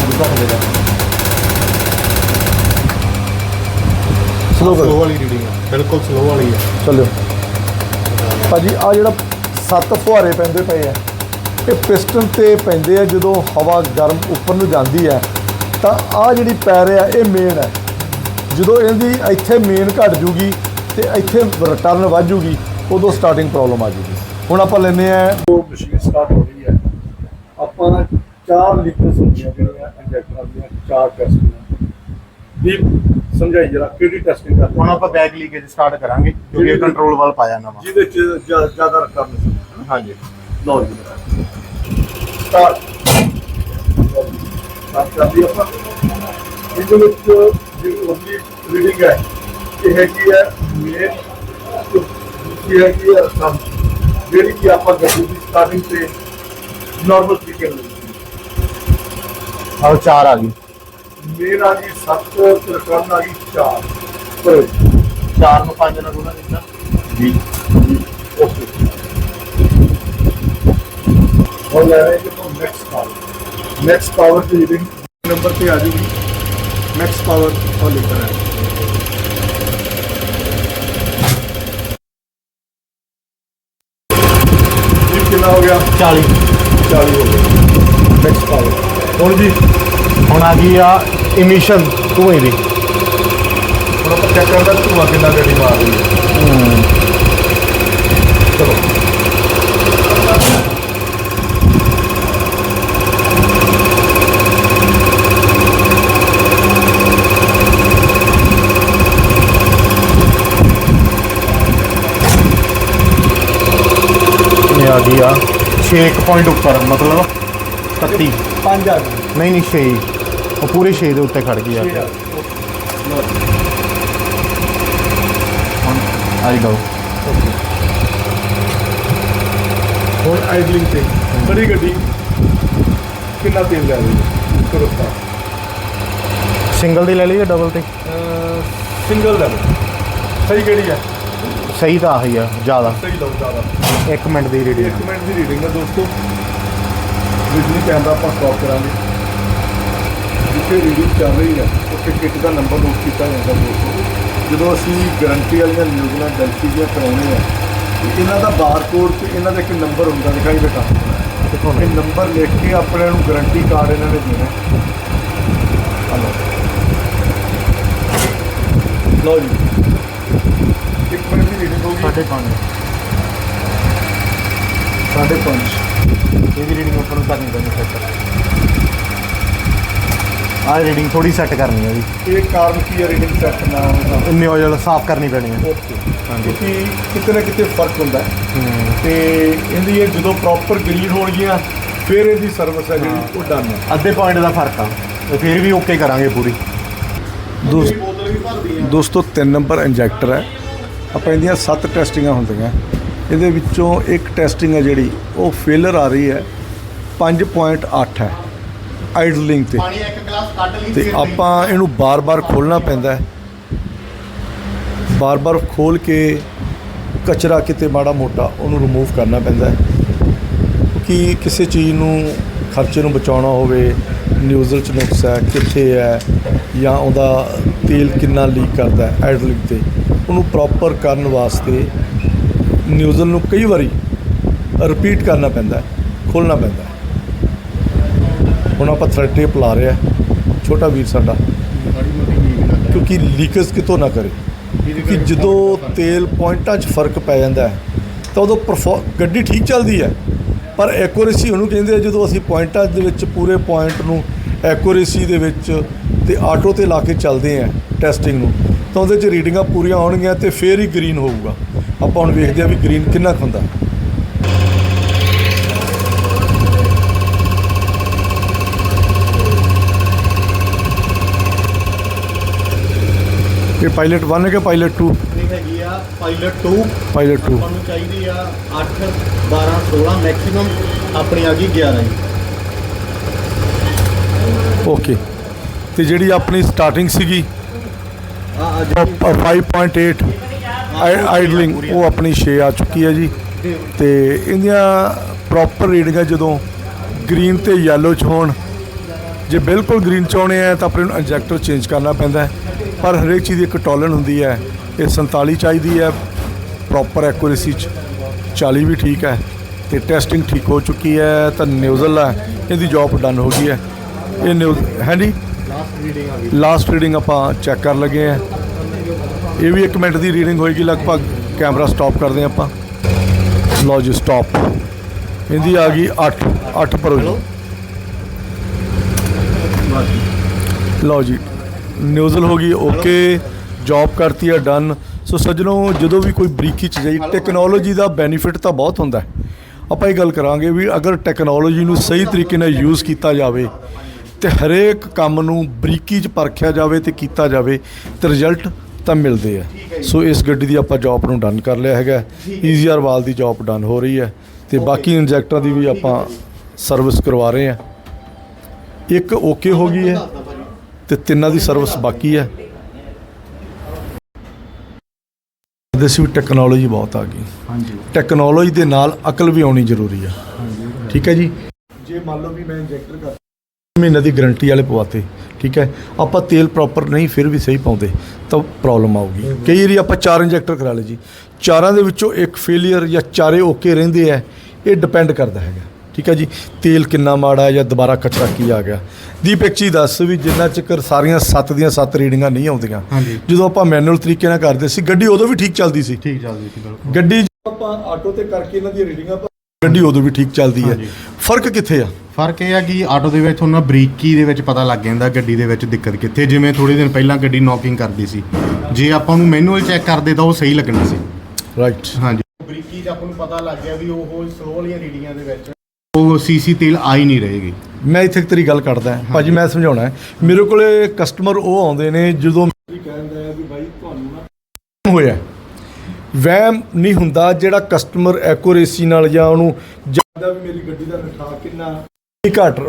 S1: ਸਲੋ ਕਰੋ।
S2: ਵਾਲੀ ਰੀਡਿੰਗ ਹੈ ਬਿਲਕੁਲ ਸਲੋ ਵਾਲੀ ਹੈ
S1: ਚੱਲਿਓ। ਭਾਜੀ ਆ ਜਿਹੜਾ ਸੱਤ ਫੁਹਾਰੇ ਪੈਂਦੇ ਪਏ ਆ ਇਹ ਪਿਸਟਨ ਤੇ ਪੈਂਦੇ ਆ ਜਦੋਂ ਹਵਾ ਗਰਮ ਉੱਪਰ ਨੂੰ ਜਾਂਦੀ ਹੈ ਤਾਂ ਆ ਜਿਹੜੀ ਪੈ ਰਿਹਾ ਇਹ ਮੇਨ ਹੈ। ਜਦੋਂ ਇਹਦੀ ਇੱਥੇ ਮੇਨ ਘਟ ਜੂਗੀ ਤੇ ਇੱਥੇ ਰਿਟਰਨ ਵੱਧ ਜੂਗੀ ਉਦੋਂ ਸਟਾਰਟਿੰਗ ਪ੍ਰੋਬਲਮ ਆ ਜੂਗੀ। ਹੁਣ ਆਪਾਂ ਲੈਨੇ ਆ ਉਹ ਮਸ਼ੀਨ ਸਟਾਰਟ ਹੋ ਰਹੀ ਹੈ। ਆਪਾਂ ਚਾਰ ਲੀਕਸ ਹੁੰਦੀਆਂ ਜਿਹੜੀਆਂ ਇੰਜੈਕਟਰਾਂ ਦੀਆਂ ਚਾਰ ਟੈਸਟਿੰਗ ਦੀਪ ਸਮਝਾਈ ਜਰਾ ਕਿਹੜੀ ਟੈਸਟਿੰਗ ਕਰਦੇ
S2: ਹੁਣ ਆਪਾਂ ਬੈਕ ਲੀਕੇਜ ਸਟਾਰਟ ਕਰਾਂਗੇ ਕਿਉਂਕਿ ਕੰਟਰੋਲ ਵਾਲ ਪਾਇਆ ਨਵਾਂ।
S1: ਜਿਹਦੇ ਚ ਜ਼ਿਆ- ਜ਼ਿਆਦਾ ਰਕਮ ਨਹੀਂ
S2: ਹਾਂਜੀ।
S1: ਲਓ ਜੀ ਸਟਾਰਟ ਸਟਾਰਟ ਕਰਦੀ ਆਪਾਂ ਇਹਦੇ ਵਿੱਚ ਜਿਹੜੀ ਉਹਦੀ ਰੀਡਿੰਗ ਹੈ ਇਹ ਹੈਗੀ ਹੈ ਮੇਨ ਕੀ ਹੈਗੀ ਹੈ ਰਕਮ ਜਿਹੜੀ ਕਿ ਆਪਾਂ ਗੱਡੀ ਦੀ ਸਟਾਰਟਿੰਗ ਤੇ ਨਾਰਮਲ ਤਰੀਕੇ ਨਾਲ
S2: ਆਹ ਚਾਰ ਆ ਗਈ
S1: ਮੇਰਾ ਜੀ 7 ਤਰਕਨ ਆ ਗਈ 4 ਪਰ
S2: ਚਾਰ ਨੂੰ ਪੰਜ ਨਾਲ ਗੁਣਾ ਕੀਤਾ
S1: ਜੀ ਕਾਲ ਆ ਰਹੀ ਹੈ ਮੈਕਸ ਪਾਵਰ ਮੈਕਸ ਪਾਵਰ ਦੀ ਰੀਡਿੰਗ ਨੰਬਰ ਤੇ ਆ ਜੂਗੀ। ਮੈਕਸ ਪਾਵਰ ਉਹ ਲਿਖਣਾ ਹੈ ਕਿੰਨਾ ਹੋ ਗਿਆ?
S2: 40
S1: 40 ਹੋ ਗਿਆ। ਮੈਕਸ ਪਾਵਰ ਹੁਣ ਜੀ
S2: ਹੁਣ ਆ ਗਈ ਆ ਇਮਿਸ਼ਨ ਧੂਏ ਦੀ।
S1: ਹੁਣ ਆਪਾਂ ਚੈੱਕ ਕਰਦਾ ਧੂਆ ਕਿੰਨਾ ਗੱਡੀ ਮਾਰ ਰਹੀ
S2: ਇਹ ਆ। ਗਈ ਆ 6 ਪੁਆਇੰਟ ਉੱਪਰ ਮਤਲਬ 31
S1: 5 ਆ ਗਏ
S2: ਨਹੀਂ ਨਹੀਂ 6 ਉਹ ਪੂਰੀ 6 ਦੇ ਉੱਤੇ ਖੜ ਗਈ ਆ। ਆਈ ਗੋ
S1: ਹੁਣ ਆਈਡਲਿੰਗ ਤੇ। ਬੜੀ ਗੱਡੀ। ਕਿੰਨਾ ਤੇਲ ਲੈ ਰਹੀ ਹੈ? ਕਰੋ
S2: ਸਿੰਗਲ ਦੀ ਲੈ ਲਈਏ ਡਬਲ ਤੇ
S1: ਸਿੰਗਲ ਲੈਵਲ ਸਹੀ ਕਿਹੜੀ ਹੈ
S2: ਸਹੀ ਤਾਂ ਆਹੀ ਆ ਜ਼ਿਆਦਾ।
S1: ਸਹੀ ਜ਼ਿਆਦਾ।
S2: ਇੱਕ ਮਿੰਟ ਦੀ ਰੀਡਿੰਗ
S1: ਇੱਕ ਮਿੰਟ ਦੀ ਰੀਡਿੰਗ ਹੈ ਦੋਸਤੋ। ਬਿਜਲੀ ਕੈਮਰਾ ਆਪਾਂ ਸਟਾਪ ਕਰਾਂਗੇ। ਜਿੱਥੇ ਰੀਡਿੰਗ ਚੱਲ ਰਹੀ ਹੈ ਉੱਥੇ ਕਿੱਟ ਦਾ ਨੰਬਰ ਨੋਟ ਕੀਤਾ ਜਾਂਦਾ ਦੋਸਤੋ। ਜਦੋਂ ਅਸੀਂ ਗਰੰਟੀ ਵਾਲੀਆਂ ਨਿਯੋਜਨਾ ਗਲਤੀ ਦੀਆਂ ਕਰਾਉਣੇ ਆ ਇਹਨਾਂ ਦਾ ਬਾਰਕੋਡ ਤੇ ਇਹਨਾਂ ਦਾ ਇੱਕ ਨੰਬਰ ਹੁੰਦਾ ਦਿਖਾਈ ਬੇਟਾ ਇਹ ਨੰਬਰ ਲਿਖ ਕੇ ਆਪਣੇ ਨੂੰ ਗਰੰਟੀ ਕਾਰਡ ਇਹਨਾਂ ਨੇ ਦੇਣਾ। ਲਓ ਜੀ। ਇੱਕ ਮਿੰਟ ਦੀ ਰੀਡਿੰਗ ਹੋ
S2: ਗਈ। 5:30
S1: 5.5 ਇਹ
S2: ਵੀ ਰੀਡਿੰਗ ਉੱਪਰ ਨੂੰ ਕਰਨੀ ਪੈਣੀ ਸੈੱਟ ਆਹ ਰੀਡਿੰਗ ਥੋੜੀ ਸੈੱਟ ਕਰਨੀ ਹੈ ਜੀ।
S1: ਇਹ ਕਾਰਨ ਕੀ ਹੈ ਰੀਡਿੰਗ ਸੈੱਟ ਨਾ ਹੋਣਾ
S2: ਨਿਊਜ਼ਲ ਸਾਫ਼ ਕਰਨੀ ਪੈਣੀ ਹੈ।
S1: ਓਕੇ ਹਾਂਜੀ। ਕਿ ਕਿਤੇ ਨਾ ਕਿਤੇ ਫ਼ਰਕ ਹੁੰਦਾ ਤੇ ਇਹਦੀ ਇਹ ਜਦੋਂ ਪ੍ਰੋਪਰ ਗ੍ਰੀਨ ਹੋਣਗੀਆਂ ਫਿਰ ਇਹਦੀ ਸਰਵਿਸ ਹੈ ਜਿਹੜੀ ਉਹ ਡਨ ਹੈ।
S2: ਅੱਧੇ ਪੁਆਇੰਟ ਦਾ ਫ਼ਰਕ ਆ। ਫਿਰ ਵੀ ਓਕੇ ਕਰਾਂਗੇ ਪੂਰੀ।
S1: ਦੋਸਤੋ ਤਿੰਨ ਨੰਬਰ ਇੰਜੈਕਟਰ ਹੈ। ਆਪਾਂ ਇਹਦੀਆਂ ਸੱਤ ਟੈਸਟਿੰਗਾਂ ਹੁੰਦੀਆਂ। ਇਹਦੇ ਵਿੱਚੋਂ ਇੱਕ ਟੈਸਟਿੰਗ ਹੈ ਜਿਹੜੀ ਉਹ ਫੇਲਰ ਆ ਰਹੀ ਹੈ। 5.8 ਹੈ ਆਈਡਲਿੰਗ ਤੇ।
S2: ਪਾਣੀ ਇੱਕ ਗਲਾਸ ਕੱਢ ਲਈ
S1: ਤੇ ਆਪਾਂ ਇਹਨੂੰ ਬਾਰ-ਬਾਰ ਖੋਲਣਾ ਪੈਂਦਾ ਹੈ। ਬਾਰ-ਬਾਰ ਖੋਲ ਕੇ ਕਚਰਾ ਕਿਤੇ ਮਾੜਾ ਮੋਟਾ ਉਹਨੂੰ ਰਿਮੂਵ ਕਰਨਾ ਪੈਂਦਾ ਹੈ। ਕਿਉਂਕਿ ਕਿਸੇ ਚੀਜ਼ ਨੂੰ ਖਰਚੇ ਨੂੰ ਬਚਾਉਣਾ ਹੋਵੇ ਨਿਊਜ਼ਲ ਚ ਨੁਕਸ ਹੈ ਕਿੱਥੇ ਹੈ ਜਾਂ ਉਹਦਾ ਤੇਲ ਕਿੰਨਾ ਲੀਕ ਕਰਦਾ ਹੈ ਆਈਡਲਿੰਗ ਤੇ ਉਹਨੂੰ ਪ੍ਰੋਪਰ ਕਰਨ ਵਾਸਤੇ ਨਿਊਜ਼ਲ ਨੂੰ ਕਈ ਵਾਰੀ ਰਿਪੀਟ ਕਰਨਾ ਪੈਂਦਾ ਹੈ ਖੋਲਣਾ ਪੈਂਦਾ ਹੁਣ ਆਪਾਂ ਥਰੈਡ ਟੇਪ ਲਾ ਰਹੇ ਆ ਛੋਟਾ ਵੀਰ ਸਾਡਾ, ਕਿਉਂਕਿ ਲੀਕੇਜ ਕਿਤੋਂ ਨਾ ਕਰੇ, ਕਿਉਂਕਿ ਜਦੋਂ ਤੇਲ ਪੁਆਇੰਟਾਂ 'ਚ ਫ਼ਰਕ ਪੈ ਜਾਂਦਾ ਹੈ, ਤਾਂ ਉਦੋਂ ਪਰਫੋ ਗੱਡੀ ਠੀਕ ਚੱਲਦੀ ਹੈ। ਪਰ ਐਕੂਰੇਸੀ ਉਹਨੂੰ ਕਹਿੰਦੇ ਜਦੋਂ ਅਸੀਂ ਪੁਆਇੰਟਾਂ ਦੇ ਵਿੱਚ ਪੂਰੇ ਪੁਆਇੰਟ ਨੂੰ ਐਕੂਰੇਸੀ ਦੇ ਵਿੱਚ ਤੇ ਆਟੋ ਤੇ ਲਾ ਕੇ ਚੱਲਦੇ ਆ ਟੈਸਟਿੰਗ ਨੂੰ, ਤਾਂ ਉਹਦੇ 'ਚ ਰੀਡਿੰਗਾਂ ਪੂਰੀਆਂ ਹੋਣਗੀਆਂ ਤੇ ਫੇਰ ਹੀ ਗ੍ਰੀਨ ਹੋਊਗਾ। ਆਪਾਂ ਹੁਣ ਵੇਖਦੇ ਆ ਵੀ ਗ੍ਰੀਨ ਕਿੰਨਾ ਖੁੰਦਾ ਇਹ ਪਾਇਲਟ 1 ਹੈ ਕਿ ਪਾਇਲਟ 2
S2: ਨਹੀਂ ਹੈਗੀ ਆ ਪਾਇਲਟ 2
S1: ਪਾਇਲਟ 2
S2: ਤੁਹਾਨੂੰ ਚਾਹੀਦੀ ਆ 8 12 16 ਮੈਕਸਿਮਮ ਆਪਣੀ ਆ ਗਈ 11 ਜੀ
S1: ਓਕੇ ਤੇ ਜਿਹੜੀ ਆਪਣੀ ਸਟਾਰਟਿੰਗ ਸੀਗੀ?
S2: ਆ
S1: 5.8 ਆਈ- ਆਈਡਲਿੰਗ ਉਹ ਆਪਣੀ ਛੇ ਆ ਚੁੱਕੀ ਹੈ ਜੀ। ਤੇ ਇਹਦੀਆਂ ਪ੍ਰੋਪਰ ਰੀਡਿੰਗਾਂ ਜਦੋਂ ਗ੍ਰੀਨ ਤੇ ਯੈਲੋ 'ਚ ਹੋਣ। ਜੇ ਬਿਲਕੁਲ ਗ੍ਰੀਨ 'ਚ ਆਉਣੇ ਆ ਤਾਂ ਆਪਣੇ ਨੂੰ ਇੰਜੈਕਟਰ ਚੇਂਜ ਕਰਨਾ ਪੈਂਦਾ ਪਰ ਹਰੇਕ ਚੀਜ਼ ਦੀ ਇੱਕ ਟੋਲਨ ਹੁੰਦੀ ਹੈ। ਇਹ 47 ਚਾਹੀਦੀ ਹੈ। ਪ੍ਰੋਪਰ ਐਕੂਰੇਸੀ 'ਚ 40 ਵੀ ਠੀਕ ਹੈ। ਤੇ ਟੈਸਟਿੰਗ ਠੀਕ ਹੋ ਚੁੱਕੀ ਹੈ ਤਾਂ ਨਿਊਜ਼ਲ ਹੈ ਇਹਦੀ ਜੌਬ ਡਨ ਹੋ ਗਈ ਹੈ। ਇਹ ਨਿਊਜ਼ ਹੈਂਡੀ
S2: ਲਾਸਟ ਰੀਡਿੰਗ
S1: ਆਪਾਂ ਚੈੱਕ ਕਰਨ ਲੱਗੇ ਆ ਇਹ ਵੀ 1 ਮਿੰਟ ਦੀ ਰੀਡਿੰਗ ਹੋਏਗੀ, ਲਗਭਗ ਕੈਮਰਾ ਸਟਾਪ ਕਰਦੇ ਹਾਂ ਆਪਾਂ। ਲਓ ਜੀ ਸਟਾਪ ਇਹਦੀ ਆ ਗਈ 8 8 ਪਰ ਜੀ ਲਓ ਜੀ ਨਿਊਜ਼ਲ ਹੋ ਗਈ ਓਕੇ ਜੌਬ ਕਰਤੀ ਹੈ ਡਨ ਸੋ ਸੱਜਣੋ, ਜਦੋਂ ਵੀ ਕੋਈ ਬਰੀਕੀ ਚ ਜਾਈ ਟੈਕਨੋਲੋਜੀ ਦਾ ਬੈਨੀਫਿਟ ਤਾਂ ਬਹੁਤ ਹੁੰਦਾ ਹੈ। ਆਪਾਂ ਇਹ ਗੱਲ ਕਰਾਂਗੇ ਵੀ ਅਗਰ ਟੈਕਨੋਲੋਜੀ ਨੂੰ ਸਹੀ ਤਰੀਕੇ ਨਾਲ ਯੂਜ਼ ਕੀਤਾ ਜਾਵੇ, ਤੇ ਹਰੇਕ ਕੰਮ ਨੂੰ ਬਰੀਕੀ ਚ ਪਰਖਿਆ ਜਾਵੇ ਤੇ ਕੀਤਾ ਜਾਵੇ, ਤੇ ਰਿਜ਼ਲਟ ਤਾਂ ਮਿਲਦੇ ਆ। ਸੋ ਇਸ ਗੱਡੀ ਦੀ ਆਪਾਂ ਜੌਬ ਨੂੰ ਡਨ ਕਰ ਲਿਆ ਹੈਗਾ। ਈਜ਼ੀਆਰ ਵਾਲ ਦੀ ਜੌਬ ਡਨ ਹੋ ਰਹੀ ਹੈ। ਤੇ ਬਾਕੀ ਇੰਜੈਕਟਰਾਂ ਦੀ ਵੀ ਆਪਾਂ ਸਰਵਿਸ ਕਰਵਾ ਰਹੇ ਆ ਇੱਕ ਓਕੇ ਹੋ ਗਈ ਹੈ ਤੇ ਤਿੰਨਾਂ ਦੀ ਸਰਵਿਸ ਬਾਕੀ ਹੈ। ਇਹਦੇ ਸੀ ਟੈਕਨੋਲੋਜੀ ਬਹੁਤ ਆ ਗਈ।
S2: ਹਾਂਜੀ।
S1: ਟੈਕਨੋਲੋਜੀ ਦੇ ਨਾਲ ਅਕਲ ਵੀ ਆਉਣੀ ਜ਼ਰੂਰੀ ਆ। ਠੀਕ ਹੈ ਜੀ? ਜੇ ਮੰਨ ਲਓ ਵੀ ਮੈਂ ਇੰਜੈਕਟਰ ਕਰ ਮਹੀਨੇ ਦੀ ਗਾਰੰਟੀ ਵਾਲੇ ਪਵਾਤੇ। ਠੀਕ ਹੈ? ਆਪਾਂ ਤੇਲ ਪ੍ਰੋਪਰ ਨਹੀਂ ਫਿਰ ਵੀ ਸਹੀ ਪਾਉਂਦੇ ਤਾਂ ਪ੍ਰੋਬਲਮ ਆਊਗੀ। ਕਈ ਵਾਰੀ ਆਪਾਂ ਚਾਰ ਇੰਜੈਕਟਰ ਕਰਾ ਲਏ ਜੀ। ਚਾਰਾਂ ਦੇ ਵਿੱਚੋਂ ਇੱਕ ਫੇਲਿਅਰ ਜਾਂ ਚਾਰੇ ਓਕੇ ਰਹਿੰਦੇ ਆ ਇਹ ਡਿਪੈਂਡ ਕਰਦਾ ਹੈਗਾ। ਠੀਕ ਹੈ ਜੀ? ਤੇਲ ਕਿੰਨਾ ਮਾੜਾ ਹੈ ਜਾਂ ਦੁਬਾਰਾ ਕਚਰਾ ਕੀ ਆ ਗਿਆ? ਦੀਪਕ ਜੀ ਦੱਸ ਵੀ ਜਿੰਨਾ ਚਿਰ ਸਾਰੀਆਂ 7 ਦੀਆਂ 7 ਰੀਡਿੰਗਾਂ ਨਹੀਂ ਆਉਂਦੀਆਂ। ਜਦੋਂ ਆਪਾਂ ਮੈਨੂਅਲ ਤਰੀਕੇ ਨਾਲ ਕਰਦੇ ਸੀ ਗੱਡੀ ਉਦੋਂ ਵੀ ਠੀਕ ਚੱਲਦੀ ਸੀ।
S2: ਠੀਕ ਚੱਲਦੀ ਸੀ ਬਿਲਕੁਲ।
S1: ਗੱਡੀ ਆਪਾਂ ਆਟੋ ਤੇ ਕਰਕੇ ਇਹਨਾਂ ਦੀਆਂ ਰੀਡਿੰਗਾਂ ਗੱਡੀ ਉਦੋਂ ਵੀ ਠੀਕ ਚੱਲਦੀ ਹੈ। ਫ਼ਰਕ ਕਿੱਥੇ ਆ?
S2: ਫ਼ਰਕ ਇਹ ਆ ਕਿ ਆਟੋ ਦੇ ਵਿੱਚ ਤੁਹਾਨੂੰ ਬਰੀਕੀ ਦੇ ਵਿੱਚ ਪਤਾ ਲੱਗ ਜਾਂਦਾ ਗੱਡੀ ਦੇ ਵਿੱਚ ਦਿੱਕਤ ਕਿੱਥੇ ਜਿਵੇਂ ਥੋੜੇ ਦਿਨ ਪਹਿਲਾਂ ਗੱਡੀ ਨੌਕਿੰਗ ਕਰਦੀ ਸੀ। ਜੇ ਆਪਾਂ ਨੂੰ ਮੈਨੂਅਲ ਚੈੱਕ ਕਰਦੇ ਤਾਂ ਉਹ ਸਹੀ ਲੱਗਣਾ ਸੀ।
S1: ਰਾਈਟ
S2: ਹਾਂਜੀ। ਬਰੀਕੀ 'ਚ ਆਪਾਂ ਨੂੰ ਪਤਾ ਲੱਗ ਗਿਆ ਵੀ ਉਹ ਸਲੋ ਵਾਲੀਆਂ ਰੀਡਿੰਗਾਂ ਦੇ ਵਿੱਚ। ਉਹ ਸੀਸੀ ਤੇਲ ਆ ਹੀ ਨਹੀਂ ਰਹੇਗੀ।
S1: ਮੈਂ ਇੱਥੇ ਇੱਕ ਤੇਰੀ ਗੱਲ ਕਰਦਾ ਹਾਂ। ਭਾਜੀ ਮੈਂ ਸਮਝਾਉਣਾ ਹੈ। ਮੇਰੇ ਕੋਲੇ ਕਸਟਮਰ ਉਹ ਆਉਂਦੇ ਨੇ ਜਦੋਂ ਕਹਿੰਦਾ ਹੈ ਵੀ ਭਾਈ ਤੁਹਾਨੂੰ ਨਾ ਹੋਇਆ। ਵਹਿਮ ਨਹੀਂ ਹੁੰਦਾ ਜਿਹੜਾ ਕਸਟਮਰ ਐਕੂਰੇਸੀ ਨਾਲ ਜਾਂ ਉਹਨੂੰ ਜਾਣਦਾ ਵੀ ਮੇਰੀ ਗੱਡੀ ਦਾ ਨਿਠਾਰ ਕਿੰਨਾ ਘਟ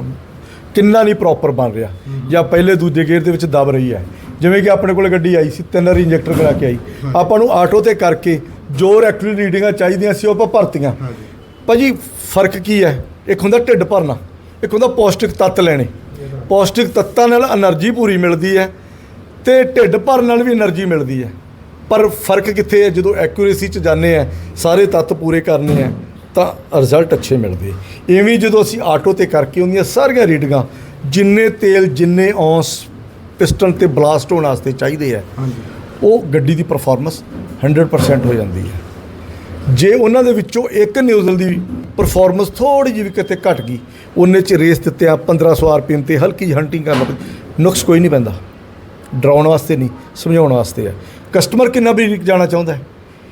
S1: ਕਿੰਨਾ ਨਹੀਂ ਪ੍ਰੋਪਰ ਬਣ ਰਿਹਾ। ਜਾਂ ਪਹਿਲੇ ਦੂਜੇ ਗੇਅਰ ਦੇ ਵਿੱਚ ਦਬ ਰਹੀ ਹੈ। ਜਿਵੇਂ ਕਿ ਆਪਣੇ ਕੋਲ ਗੱਡੀ ਆਈ ਸੀ ਤਿੰਨ ਵਾਰੀ ਇੰਜੈਕਟਰ ਕਰਾ ਕੇ ਆਈ। ਆਪਾਂ ਨੂੰ ਆਟੋ ਤੇ ਕਰਕੇ ਜੋ ਐਕਚੁਅਲੀ ਰੀਡਿੰਗਾਂ ਚਾਹੀਦੀਆਂ ਸੀ ਉਹ ਆਪਾਂ ਭਰਤੀਆਂ। ਭਾਜੀ ਫ਼ਰਕ ਕੀ ਹੈ? ਇੱਕ ਹੁੰਦਾ ਢਿੱਡ ਭਰਨਾ ਇੱਕ ਹੁੰਦਾ ਪੌਸ਼ਟਿਕ ਤੱਤ ਲੈਣੇ। ਪੌਸ਼ਟਿਕ ਤੱਤਾਂ ਨਾਲ એનર્ਜੀ ਪੂਰੀ ਮਿਲਦੀ ਹੈ ਤੇ ਢਿੱਡ ਭਰਨ ਨਾਲ ਵੀ એનર્ਜੀ ਮਿਲਦੀ ਹੈ। ਪਰ ਫ਼ਰਕ ਕਿੱਥੇ ਹੈ? ਜਦੋਂ ਐਕੂਰੇਸੀ 'ਚ ਜਾਂਦੇ ਆ ਸਾਰੇ ਤੱਤ ਪੂਰੇ ਕਰਨੇ ਆ ਤਾਂ ਰਿਜ਼ਲਟ ਅੱਛੇ ਮਿਲਦੇ। ਐਵੇਂ ਜਦੋਂ ਅਸੀਂ ਆਟੋ ਤੇ ਕਰਕੇ ਉਹਦੀਆਂ ਸਾਰੀਆਂ ਰੀਡਿੰਗਾਂ ਜਿੰਨੇ ਤੇਲ ਜਿੰਨੇ ਔਂਸ ਪਿਸਟਨ ਤੇ ਬਲਾਸਟ ਹੋਣ ਵਾਸਤੇ ਚਾਹੀਦੇ ਆ
S2: ਹਾਂਜੀ।
S1: ਉਹ ਗੱਡੀ ਦੀ ਪਰਫਾਰਮੈਂਸ 100% ਹੋ ਜਾਂਦੀ ਹੈ। ਜੇ ਉਹਨਾਂ ਦੇ ਵਿੱਚੋਂ ਇੱਕ ਨਿਊਜ਼ਲ ਦੀ ਪਰਫਾਰਮੈਂਸ ਥੋੜੀ ਜਿਹੀ ਕਿਤੇ ਘਟ ਗਈ ਉਹਨੇ ਚ ਰੇਸ ਦਿੱਤੇ ਆ 1500 ਆਰਪੀਐਮ ਤੇ ਹਲਕੀ ਜਿਹੀ ਹੰਟਿੰਗ ਕਰਨ ਲੱਗ ਨੁਕਸ ਕੋਈ ਨਹੀਂ ਪੈਂਦਾ। ਡਰਾਉਣ ਵਾਸਤੇ ਨਹੀਂ ਸਮਝਾਉਣ ਵਾਸਤੇ ਹੈ ਕਸਟਮਰ ਕਿੰਨਾ ਵੀ ਜਾਣਾ ਚਾਹੁੰਦਾ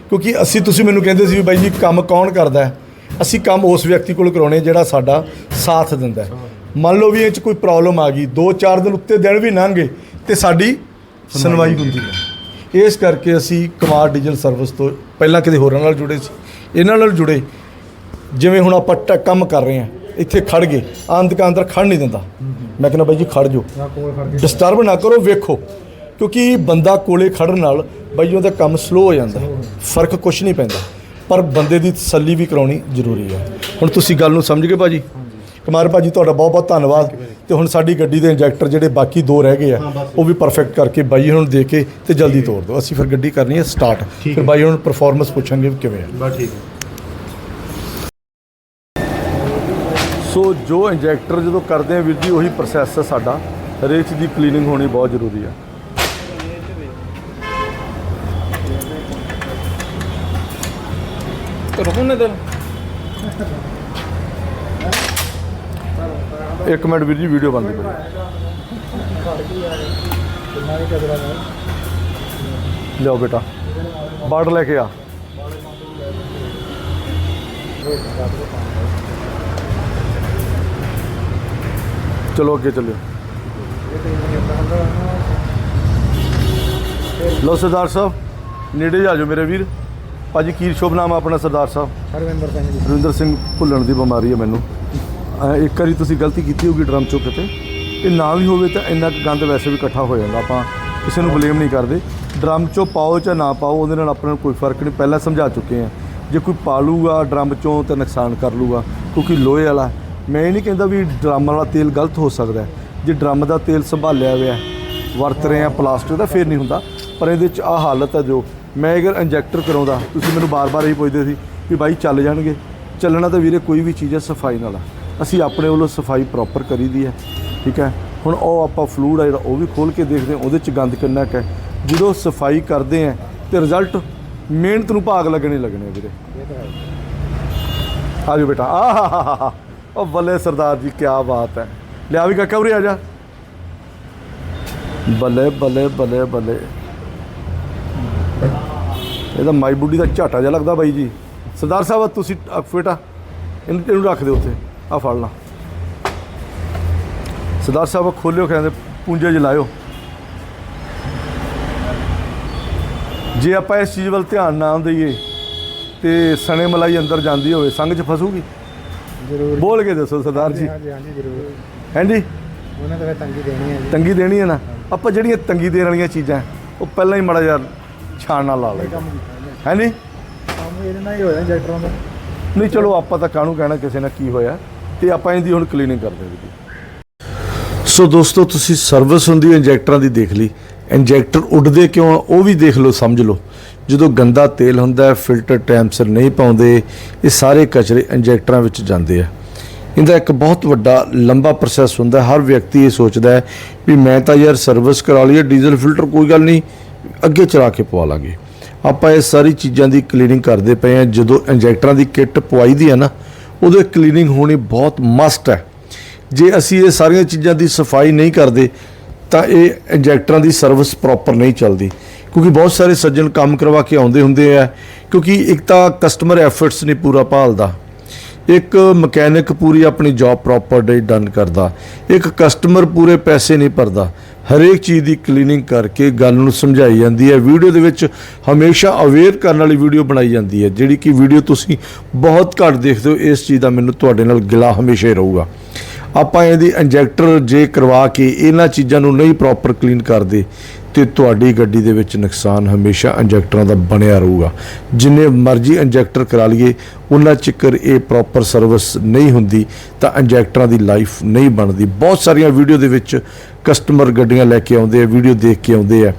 S1: ਕਿਉਂਕਿ ਅਸੀਂ ਤੁਸੀਂ ਮੈਨੂੰ ਕਹਿੰਦੇ ਸੀ ਵੀ ਬਾਈ ਜੀ ਕੰਮ ਕੌਣ ਕਰਦਾ ਹੈ? ਅਸੀਂ ਕੰਮ ਉਸ ਵਿਅਕਤੀ ਕੋਲ ਕਰਾਉਣੇ ਜਿਹੜਾ ਸਾਡਾ ਸਾਥ ਦਿੰਦਾ ਹੈ। ਮੰਨ ਲਓ ਵੀ ਇਹ ਚ ਕੋਈ ਪ੍ਰੋਬਲਮ ਆ ਗਈ 2-4 ਦਿਨ ਉੱਤੇ ਦਿਨ ਵੀ ਲੰਘ ਗਏ ਤੇ ਸਾਡੀ ਸੁਣਵਾਈ ਹੁੰਦੀ ਹੈ। ਇਸ ਕਰਕੇ ਅਸੀਂ ਕੁਮਾਰ ਡੀਜ਼ਲ ਸਰਵਿਸ ਤੋਂ ਪਹਿਲਾਂ ਕਿਤੇ ਹੋਰਾਂ ਨਾਲ ਜੁੜੇ ਸੀ। ਇਹਨਾਂ ਨਾਲ ਜੁੜੇ। ਜਿਵੇਂ ਹੁਣ ਆਪਾਂ ਟ- ਕੰਮ ਕਰ ਰਹੇ ਹਾਂ ਇੱਥੇ ਖੜ ਗਏ ਆਂਦ ਕਾ ਅੰਦਰ ਖੜ ਨਹੀਂ ਦਿੰਦਾ। ਮੈਂ ਕਹਿੰਦਾ ਬਾਈ ਜੀ ਖੜ ਜਾਓ।
S3: ਜਾਂ
S1: ਡਿਸਟਰਬ ਨਾ ਕਰੋ ਵੇਖੋ। ਕਿਉਂਕਿ ਬੰਦਾ ਕੋਲੇ ਖੜਨ ਨਾਲ ਬਾਈ ਉਹਦਾ ਕੰਮ ਸਲੋ ਹੋ ਜਾਂਦਾ। ਫ਼ਰਕ ਕੁਝ ਨਹੀਂ ਪੈਂਦਾ। ਪਰ ਬੰਦੇ ਦੀ ਤਸੱਲੀ ਵੀ ਕਰਾਉਣੀ ਜ਼ਰੂਰੀ ਹੈ। ਹੁਣ ਤੁਸੀਂ ਗੱਲ ਨੂੰ ਸਮਝ ਗਏ ਭਾਜੀ? ਕੁਮਾਰ ਭਾਜੀ ਤੁਹਾਡਾ ਬਹੁਤ ਬਹੁਤ ਧੰਨਵਾਦ। ਤੇ ਹੁਣ ਸਾਡੀ ਗੱਡੀ ਦੇ ਇੰਜੈਕਟਰ ਜਿਹੜੇ ਬਾਕੀ ਦੋ ਰਹਿ ਗਏ ਆ ਉਹ ਵੀ ਪਰਫੈਕਟ ਕਰਕੇ ਬਾਈ ਹੁਣ ਦੇ ਕੇ ਤੇ ਜਲਦੀ ਤੋੜ ਦਿਓ। ਅਸੀਂ ਫਿਰ ਗੱਡੀ ਕਰਨੀ ਹੈ ਸਟਾਰਟ ਫਿਰ। ਬਾਈ ਹੁਣ ਪਰਫਾਰਮੈਂਸ ਪੁੱਛਾਂਗੇ ਵੀ ਕਿਵੇਂ ਆ।
S2: ਬਸ ਠੀਕ ਹੈ।
S1: ਸੋ ਜੋ ਇੰਜੈਕਟਰ ਜਦੋਂ ਕਰਦੇ ਆ ਵੀਰ ਜੀ ਉਹੀ ਪ੍ਰੋਸੈਸ ਹੈ ਸਾਡਾ। ਹਰੇਕ ਚੀਜ਼ ਦੀ ਕਲੀਨਿੰਗ ਹੋਣੀ ਬਹੁਤ ਜ਼ਰੂਰੀ ਹੈ।
S3: ਰੁਕਣੇ ਦੇ
S1: ਇੱਕ ਮਿੰਟ ਵੀਰ ਜੀ ਵੀਡੀਓ ਬੰਦ ਕਰੋ ਲਿਓ ਬੇਟਾ। ਬਾੜ ਲੈ ਕੇ ਆ। ਚਲੋ ਅੱਗੇ ਚੱਲਿਓ। ਲਓ ਸਰਦਾਰ ਸਾਹਿਬ, ਨੇੜੇ ਆ ਜਾਓ ਮੇਰੇ ਵੀਰ। ਭਾਜੀ ਕੀ ਸ਼ੁਭ ਨਾਮ ਆ ਆਪਣਾ ਸਰਦਾਰ ਸਾਹਿਬ?
S3: ਹਰਵਿੰਦਰ ਸਿੰਘ ਜੀ।
S1: ਰਵਿੰਦਰ ਸਿੰਘ ਭੁੱਲਣ ਦੀ ਬਿਮਾਰੀ ਹੈ ਮੈਨੂੰ। ਅਹ ਇੱਕ ਵਾਰੀ ਤੁਸੀਂ ਗਲਤੀ ਕੀਤੀ ਹੋਗੀ ਡਰਮ ਚੋਂ ਕਿਤੇ ਇਹ ਨਾ ਵੀ ਹੋਵੇ ਤਾਂ ਇੰਨਾ ਕੁ ਗੰਦ ਵੈਸੇ ਵੀ ਇਕੱਠਾ ਹੋ ਜਾਂਦਾ। ਆਪਾਂ ਕਿਸੇ ਨੂੰ ਬਲੇਮ ਨਹੀਂ ਕਰਦੇ। ਡਰਮ ਚੋਂ ਪਾਓ ਜਾਂ ਨਾ ਪਾਓ ਉਹਦੇ ਨਾਲ ਆਪਣੇ ਨੂੰ ਕੋਈ ਫ਼ਰਕ ਨਹੀਂ। ਪਹਿਲਾਂ ਸਮਝਾ ਚੁੱਕੇ ਆ। ਜੇ ਕੋਈ ਪਾ ਲੂਗਾ ਡਰਮ ਚੋਂ ਤਾਂ ਨੁਕਸਾਨ ਕਰ ਲੂਗਾ ਕਿਉਂਕਿ ਲੋਹੇ ਵਾਲਾ। ਮੈਂ ਇਹ ਨਹੀਂ ਕਹਿੰਦਾ ਵੀ ਡਰਮ ਵਾਲਾ ਤੇਲ ਗਲਤ ਹੋ ਸਕਦਾ ਹੈ। ਜੇ ਡਰਮ ਦਾ ਤੇਲ ਸੰਭਾਲਿਆ ਹੋਇਆ ਹੈ, ਵਰਤ ਰਹੇ ਆ ਪਲਾਸਟਿਕ ਦਾ ਫੇਰ ਨਹੀਂ ਹੁੰਦਾ। ਪਰ ਇਹਦੇ ਚ ਆ ਹਾਲਤ ਹੈ ਜੋ ਮੈਂ ਅਗਰ ਇੰਜੈਕਟਰ ਕਰਾਉਂਦਾ, ਤੁਸੀਂ ਮੈਨੂੰ ਬਾਰ-ਬਾਰ ਇਹੀ ਪੁੱਛਦੇ ਸੀ ਕਿ ਬਾਈ ਚੱਲ ਜਾਣਗੇ। ਚੱਲਣਾ ਤਾਂ ਵੀਰੇ ਕੋਈ ਵੀ ਚੀਜ਼ ਹੈ ਸਫ਼ਾਈ ਨਾਲ। ਅਸੀਂ ਆਪਣੇ ਵੱਲੋਂ ਸਫ਼ਾਈ ਪ੍ਰੋਪਰ ਕਰੀਦੀ ਹੈ, ਠੀਕ ਹੈ? ਹੁਣ ਉਹ ਆਪਾਂ ਫਲੂਡ ਆ ਜਿਹੜਾ, ਉਹ ਵੀ ਖੋਲ ਕੇ ਦੇਖਦੇ ਹਾਂ, ਉਹਦੇ ਚ ਗੰਦ ਕਿੰਨਾ ਕੁ ਹੈ। ਜਦੋਂ ਸਫ਼ਾਈ ਕਰਦੇ ਆ ਤੇ ਰਿਜ਼ਲਟ ਮਿਹਨਤ ਨੂੰ ਭਾਗ ਲੱਗਣੇ ਲੱਗਣੇ ਵੀਰੇ। ਆ ਜਾਓ ਬੇਟਾ। ਆਹ ਉਹ ਬੱਲੇ ਸਰਦਾਰ ਜੀ ਕੀ ਬਾਤ ਹੈ। ਲਿਆ ਵੀ ਕਾਕਾ ਉਰੇ ਆ ਜਾ। ਬੱਲੇ ਬੱਲੇ ਬੱਲੇ ਬੱਲੇ। ਇਹ ਤਾਂ ਮਾਈ ਬੁੱਢੀ ਦਾ ਝਾਟਾ ਜਿਹਾ ਲੱਗਦਾ ਬਾਈ ਜੀ। ਸਰਦਾਰ ਸਾਹਿਬ ਤੁਸੀਂ ਬੇਟਾ ਇਹਨੂੰ ਇਹਨੂੰ ਰੱਖ ਦਿਓ ਉੱਥੇ ਆ ਫੜ ਲਾ। ਸਰਦਾਰ ਸਾਹਿਬ ਖੋਲਿਓ ਕਹਿੰਦੇ ਪੁੰਜੇ ਚ ਲਾਇਓ। ਜੇ ਆਪਾਂ ਇਸ ਚੀਜ਼ ਵੱਲ ਧਿਆਨ ਨਾ ਦਈਏ ਤੇ ਸਣੇ ਮਲਾਈ ਅੰਦਰ ਜਾਂਦੀ ਹੋਵੇ ਸੰਗ 'ਚ ਫਸੂਗੀ?
S3: ਜ਼ਰੂਰ।
S1: ਬੋਲ ਕੇ ਦੱਸੋ ਸਰਦਾਰ ਜੀ।
S3: ਹਾਂਜੀ ਹਾਂਜੀ ਜ਼ਰੂਰ।
S1: ਹਾਂਜੀ?
S3: ਉਹਨਾਂ ਦਾ ਤੰਗੀ ਦੇਣੀ ਹੈ ਜੀ।
S1: ਤੰਗੀ ਦੇਣੀ ਹੈ ਨਾ? ਆਪਾਂ ਜਿਹੜੀਆਂ ਤੰਗੀ ਦੇਣ ਵਾਲੀਆਂ ਚੀਜ਼ਾਂ ਉਹ ਪਹਿਲਾਂ ਹੀ ਮੜਾ ਯਾਰ ਛਾਣ ਨਾਲ ਲਾ
S3: ਇਹਨੇ।
S1: ਹੈ ਨਹੀਂ
S3: ਕੰਮ ਇਹਦੇ ਨਾਲ ਹੀ ਹੋਇਆ ਇੰਜੈਕਟਰਾਂ ਦਾ।
S1: ਨਹੀਂ ਚਲੋ ਆਪਾਂ ਤਾਂ ਕਾਹਨੂੰ ਕਹਿਣਾ ਕਿਸੇ ਨਾਲ ਕੀ ਹੋਇਆ ਤੇ ਆਪਾਂ ਇਹਦੀ ਹੁਣ ਕਲੀਨਿੰਗ ਕਰਦੇ ਹਾਂ ਜੀ ਸੋ ਦੋਸਤੋ ਤੁਸੀਂ ਸਰਵਿਸ ਹੁੰਦੀ ਹੈ ਇੰਜੈਕਟਰਾਂ ਦੀ ਦੇਖ ਲਈ। ਇੰਜੈਕਟਰ ਉੱਡਦੇ ਕਿਉਂ ਆ ਉਹ ਵੀ ਦੇਖ ਲਓ ਸਮਝ ਲਓ। ਜਦੋਂ ਗੰਦਾ ਤੇਲ ਹੁੰਦਾ ਹੈ ਫਿਲਟਰ ਟਾਈਮ ਸਿਰ ਨਹੀਂ ਪਾਉਂਦੇ ਇਹ ਸਾਰੇ ਕਚਰੇ ਇੰਜੈਕਟਰਾਂ ਵਿੱਚ ਜਾਂਦੇ ਆ। ਇਹਦਾ ਇੱਕ ਬਹੁਤ ਵੱਡਾ ਲੰਬਾ ਪ੍ਰੋਸੈਸ ਹੁੰਦਾ ਹੈ। ਹਰ ਵਿਅਕਤੀ ਇਹ ਸੋਚਦਾ ਹੈ ਵੀ ਮੈਂ ਤਾਂ ਯਾਰ ਸਰਵਿਸ ਕਰਾ ਲਈ ਹੈ ਡੀਜ਼ਲ ਫਿਲਟਰ ਕੋਈ ਗੱਲ ਨਹੀਂ। ਅੱਗੇ ਚਲਾ ਕੇ ਪਵਾ ਲਾਂਗੇ। ਆਪਾਂ ਇਹ ਸਾਰੀ ਚੀਜ਼ਾਂ ਦੀ ਕਲੀਨਿੰਗ ਕਰਦੇ ਪਏ ਹਾਂ। ਜਦੋਂ ਇੰਜੈਕਟਰਾਂ ਦੀ ਕਿੱਟ ਪਵਾਈ ਦੀ ਹੈ ਨਾ, ਉਦੋਂ ਕਲੀਨਿੰਗ ਹੋਣੀ ਬਹੁਤ ਮਸਟ ਹੈ। ਜੇ ਅਸੀਂ ਇਹ ਸਾਰੀਆਂ ਚੀਜ਼ਾਂ ਦੀ ਸਫ਼ਾਈ ਨਹੀਂ ਕਰਦੇ, ਤਾਂ ਇਹ ਇੰਜੈਕਟਰਾਂ ਦੀ ਸਰਵਿਸ ਪ੍ਰੋਪਰ ਨਹੀਂ ਚੱਲਦੀ। ਕਿਉਂਕਿ ਬਹੁਤ ਸਾਰੇ ਸੱਜਣ ਕੰਮ ਕਰਵਾ ਕੇ ਆਉਂਦੇ ਹੁੰਦੇ ਆ, ਕਿਉਂਕਿ ਇੱਕ ਤਾਂ ਕਸਟਮਰ ਐਫਰਟਸ ਨਹੀਂ ਪੂਰਾ ਭਾਲਦਾ। ਇੱਕ ਮਕੈਨਿਕ ਪੂਰੀ ਆਪਣੀ ਜੌਬ ਪ੍ਰੋਪਰ ਡੇ ਡਨ ਕਰਦਾ, ਇੱਕ ਕਸਟਮਰ ਪੂਰੇ ਪੈਸੇ ਨਹੀਂ ਭਰਦਾ, ਹਰੇਕ ਚੀਜ਼ ਦੀ ਕਲੀਨਿੰਗ ਕਰਕੇ ਗੱਲ ਨੂੰ ਸਮਝਾਈ ਜਾਂਦੀ ਹੈ। ਵੀਡੀਓ ਦੇ ਵਿੱਚ ਹਮੇਸ਼ਾ ਅਵੇਅਰ ਕਰਨ ਵਾਲੀ ਵੀਡੀਓ ਬਣਾਈ ਜਾਂਦੀ ਹੈ, ਜਿਹੜੀ ਕਿ ਵੀਡੀਓ ਤੁਸੀਂ ਬਹੁਤ ਘੱਟ ਦੇਖਦੇ ਹੋ, ਇਸ ਚੀਜ਼ ਦਾ ਮੈਨੂੰ ਤੁਹਾਡੇ ਨਾਲ ਗਿਲਾ ਹਮੇਸ਼ਾ ਹੀ ਰਹੂਗਾ। ਆਪਾਂ ਇਹਦੀ ਇੰਜੈਕਟਰ ਜੇ ਕਰਵਾ ਕੇ ਇਹਨਾਂ ਚੀਜ਼ਾਂ ਨੂੰ ਨਹੀਂ ਪ੍ਰੋਪਰ ਕਲੀਨ ਕਰਦੇ ਤੇ ਤੁਹਾਡੀ ਗੱਡੀ ਦੇ ਵਿੱਚ ਨੁਕਸਾਨ ਹਮੇਸ਼ਾ ਇੰਜੈਕਟਰਾਂ ਦਾ ਬਣਿਆ ਰਹੂਗਾ। ਜਿੰਨੇ ਮਰਜ਼ੀ ਇੰਜੈਕਟਰ ਕਰਾ ਲਈਏ, ਉਹਨਾਂ ਚਿਕਰ ਇਹ ਪ੍ਰੋਪਰ ਸਰਵਿਸ ਨਹੀਂ ਹੁੰਦੀ, ਤਾਂ ਇੰਜੈਕਟਰਾਂ ਦੀ ਲਾਈਫ ਨਹੀਂ ਬਣਦੀ। ਬਹੁਤ ਸਾਰੀਆਂ ਵੀਡੀਓ ਦੇ ਵਿੱਚ ਕਸਟਮਰ ਗੱਡੀਆਂ ਲੈ ਕੇ ਆਉਂਦੇ ਆ ਵੀਡੀਓ ਦੇਖ ਕੇ ਆਉਂਦੇ ਆ।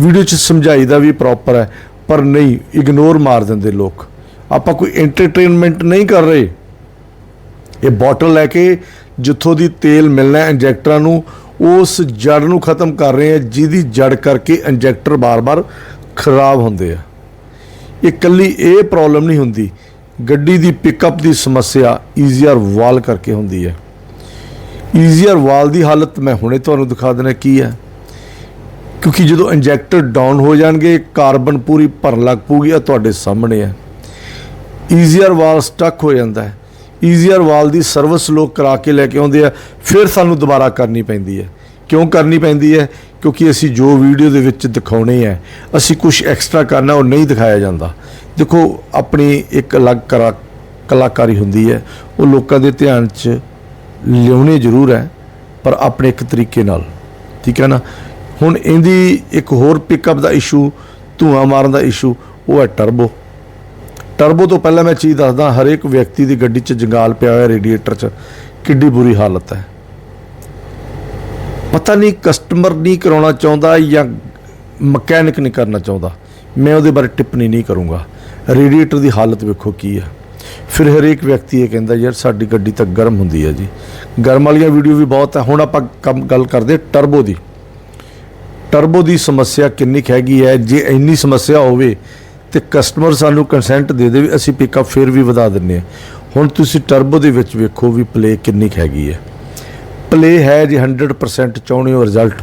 S1: ਵੀਡੀਓ 'ਚ ਸਮਝਾਈਦਾ ਵੀ ਪ੍ਰੋਪਰ ਹੈ, ਪਰ ਨਹੀਂ ਇਗਨੋਰ ਮਾਰ ਦਿੰਦੇ ਲੋਕ। ਆਪਾਂ ਕੋਈ ਐਂਟਰਟੇਨਮੈਂਟ ਨਹੀਂ ਕਰ ਰਹੇ। ਇਹ ਬੋਟਲ ਲੈ ਕੇ ਜਿੱਥੋਂ ਦੀ ਤੇਲ ਮਿਲਣਾ ਇੰਜੈਕਟਰਾਂ ਨੂੰ ਉਸ ਜੜ ਨੂੰ ਖਤਮ ਕਰ ਰਹੇ ਆ, ਜਿਹਦੀ ਜੜ ਕਰਕੇ ਇੰਜੈਕਟਰ ਬਾਰ-ਬਾਰ ਖਰਾਬ ਹੁੰਦੇ ਆ। ਇਹ ਇਕੱਲੀ ਇਹ ਪ੍ਰੋਬਲਮ ਨਹੀਂ ਹੁੰਦੀ। ਗੱਡੀ ਦੀ ਪਿਕਅਪ ਦੀ ਸਮੱਸਿਆ ਈਜ਼ੀਅਰ ਵਾਲ ਕਰਕੇ ਹੁੰਦੀ ਹੈ ਈਜ਼ੀਅਰ ਵਾਲ ਦੀ ਹਾਲਤ ਮੈਂ ਹੁਣੇ ਤੁਹਾਨੂੰ ਦਿਖਾ ਦੇਣਾ ਕੀ ਹੈ ਕਿਉਂਕਿ ਜਦੋਂ ਇੰਜੈਕਟਰ ਡਾਊਨ ਹੋ ਜਾਣਗੇ ਕਾਰਬਨ ਪੂਰੀ ਭਰਨ ਲੱਗ ਪਊਗੀ ਆ ਤੁਹਾਡੇ ਸਾਹਮਣੇ ਹੈ ਈਜ਼ੀਅਰ ਵਾਲ ਸਟਕ ਹੋ ਜਾਂਦਾ ਹੈ। ਈਜ਼ੀਅਰ ਵਾਲ ਦੀ ਸਰਵਿਸ ਲੋਕ ਕਰਾ ਕੇ ਲੈ ਕੇ ਆਉਂਦੇ ਆ, ਫਿਰ ਸਾਨੂੰ ਦੁਬਾਰਾ ਕਰਨੀ ਪੈਂਦੀ ਹੈ। ਕਿਉਂ ਕਰਨੀ ਪੈਂਦੀ ਹੈ? ਕਿਉਂਕਿ ਅਸੀਂ ਜੋ ਵੀਡੀਓ ਦੇ ਵਿੱਚ ਦਿਖਾਉਣੇ ਆ, ਅਸੀਂ ਕੁਝ ਐਕਸਟਰਾ ਕਰਨਾ ਉਹ ਨਹੀਂ ਦਿਖਾਇਆ ਜਾਂਦਾ। ਦੇਖੋ, ਆਪਣੀ ਇੱਕ ਅਲੱਗ ਕਰਾ, ਕਲਾਕਾਰੀ ਹੁੰਦੀ ਹੈ, ਉਹ ਲੋਕਾਂ ਦੇ ਧਿਆਨ 'ਚ ਲਿਆਉਣੇ ਜ਼ਰੂਰ ਹੈ, ਪਰ ਆਪਣੇ ਇੱਕ ਤਰੀਕੇ ਨਾਲ। ਠੀਕ ਹੈ ਨਾ? ਹੁਣ ਇਹਦੀ ਇੱਕ ਹੋਰ ਪਿਕਅਪ ਦਾ ਇਸ਼ੂ ਧੂਆਂ ਮਾਰਨ ਦਾ ਇਸ਼ੂ ਉਹ ਹੈ ਟਰਬੋ ਟਰਬੋ ਤੋਂ ਪਹਿਲਾਂ ਮੈਂ ਚੀਜ਼ ਦੱਸਦਾ, ਹਰੇਕ ਵਿਅਕਤੀ ਦੀ ਗੱਡੀ 'ਚ ਜੰਗਾਲ ਪਿਆ ਹੋਇਆ ਰੇਡੀਏਟਰ 'ਚ। ਕਿੱਡੀ ਬੁਰੀ ਹਾਲਤ ਹੈ। ਪਤਾ ਨਹੀਂ ਕਸਟਮਰ ਨਹੀਂ ਕਰਾਉਣਾ ਚਾਹੁੰਦਾ ਜਾਂ ਮਕੈਨਿਕ ਨਹੀਂ ਕਰਨਾ ਚਾਹੁੰਦਾ। ਮੈਂ ਉਹਦੇ ਬਾਰੇ ਟਿੱਪਣੀ ਨਹੀਂ ਕਰੂੰਗਾ। ਰੇਡੀਏਟਰ ਦੀ ਹਾਲਤ ਵੇਖੋ ਕੀ ਹੈ। ਫਿਰ ਹਰੇਕ ਵਿਅਕਤੀ ਇਹ ਕਹਿੰਦਾ, ਯਾਰ, ਸਾਡੀ ਗੱਡੀ ਤਾਂ ਗਰਮ ਹੁੰਦੀ ਹੈ ਜੀ। ਗਰਮ ਵਾਲੀਆਂ ਵੀਡੀਓ ਵੀ ਬਹੁਤ ਹੈ। ਹੁਣ ਆਪਾਂ ਕੰਮ, ਗੱਲ ਕਰਦੇ ਟਰਬੋ ਦੀ। ਟਰਬੋ ਦੀ ਸਮੱਸਿਆ ਕਿੰਨੀ ਕੁ ਹੈਗੀ ਹੈ? ਜੇ ਇੰਨੀ ਸਮੱਸਿਆ ਹੋਵੇ ਤੇ ਕਸਟਮਰ ਸਾਨੂੰ ਕੰਸੈਂਟ ਦੇ ਦੇ ਵੀ ਅਸੀਂ ਪਿਕਅਪ ਫੇਰ ਵੀ ਵਧਾ ਦਿੰਨੇ ਆ ਹੁਣ ਤੁਸੀਂ ਟਰਬੋ ਦੇ ਵਿੱਚ ਵੇਖੋ ਵੀ ਪਲੇ ਕਿੰਨੀ ਕੁ ਹੈਗੀ ਹੈ। ਪਲੇ ਹੈ ਜੇ 100% ਚਾਹੁੰਦੇ ਹੋ ਰਿਜ਼ਲਟ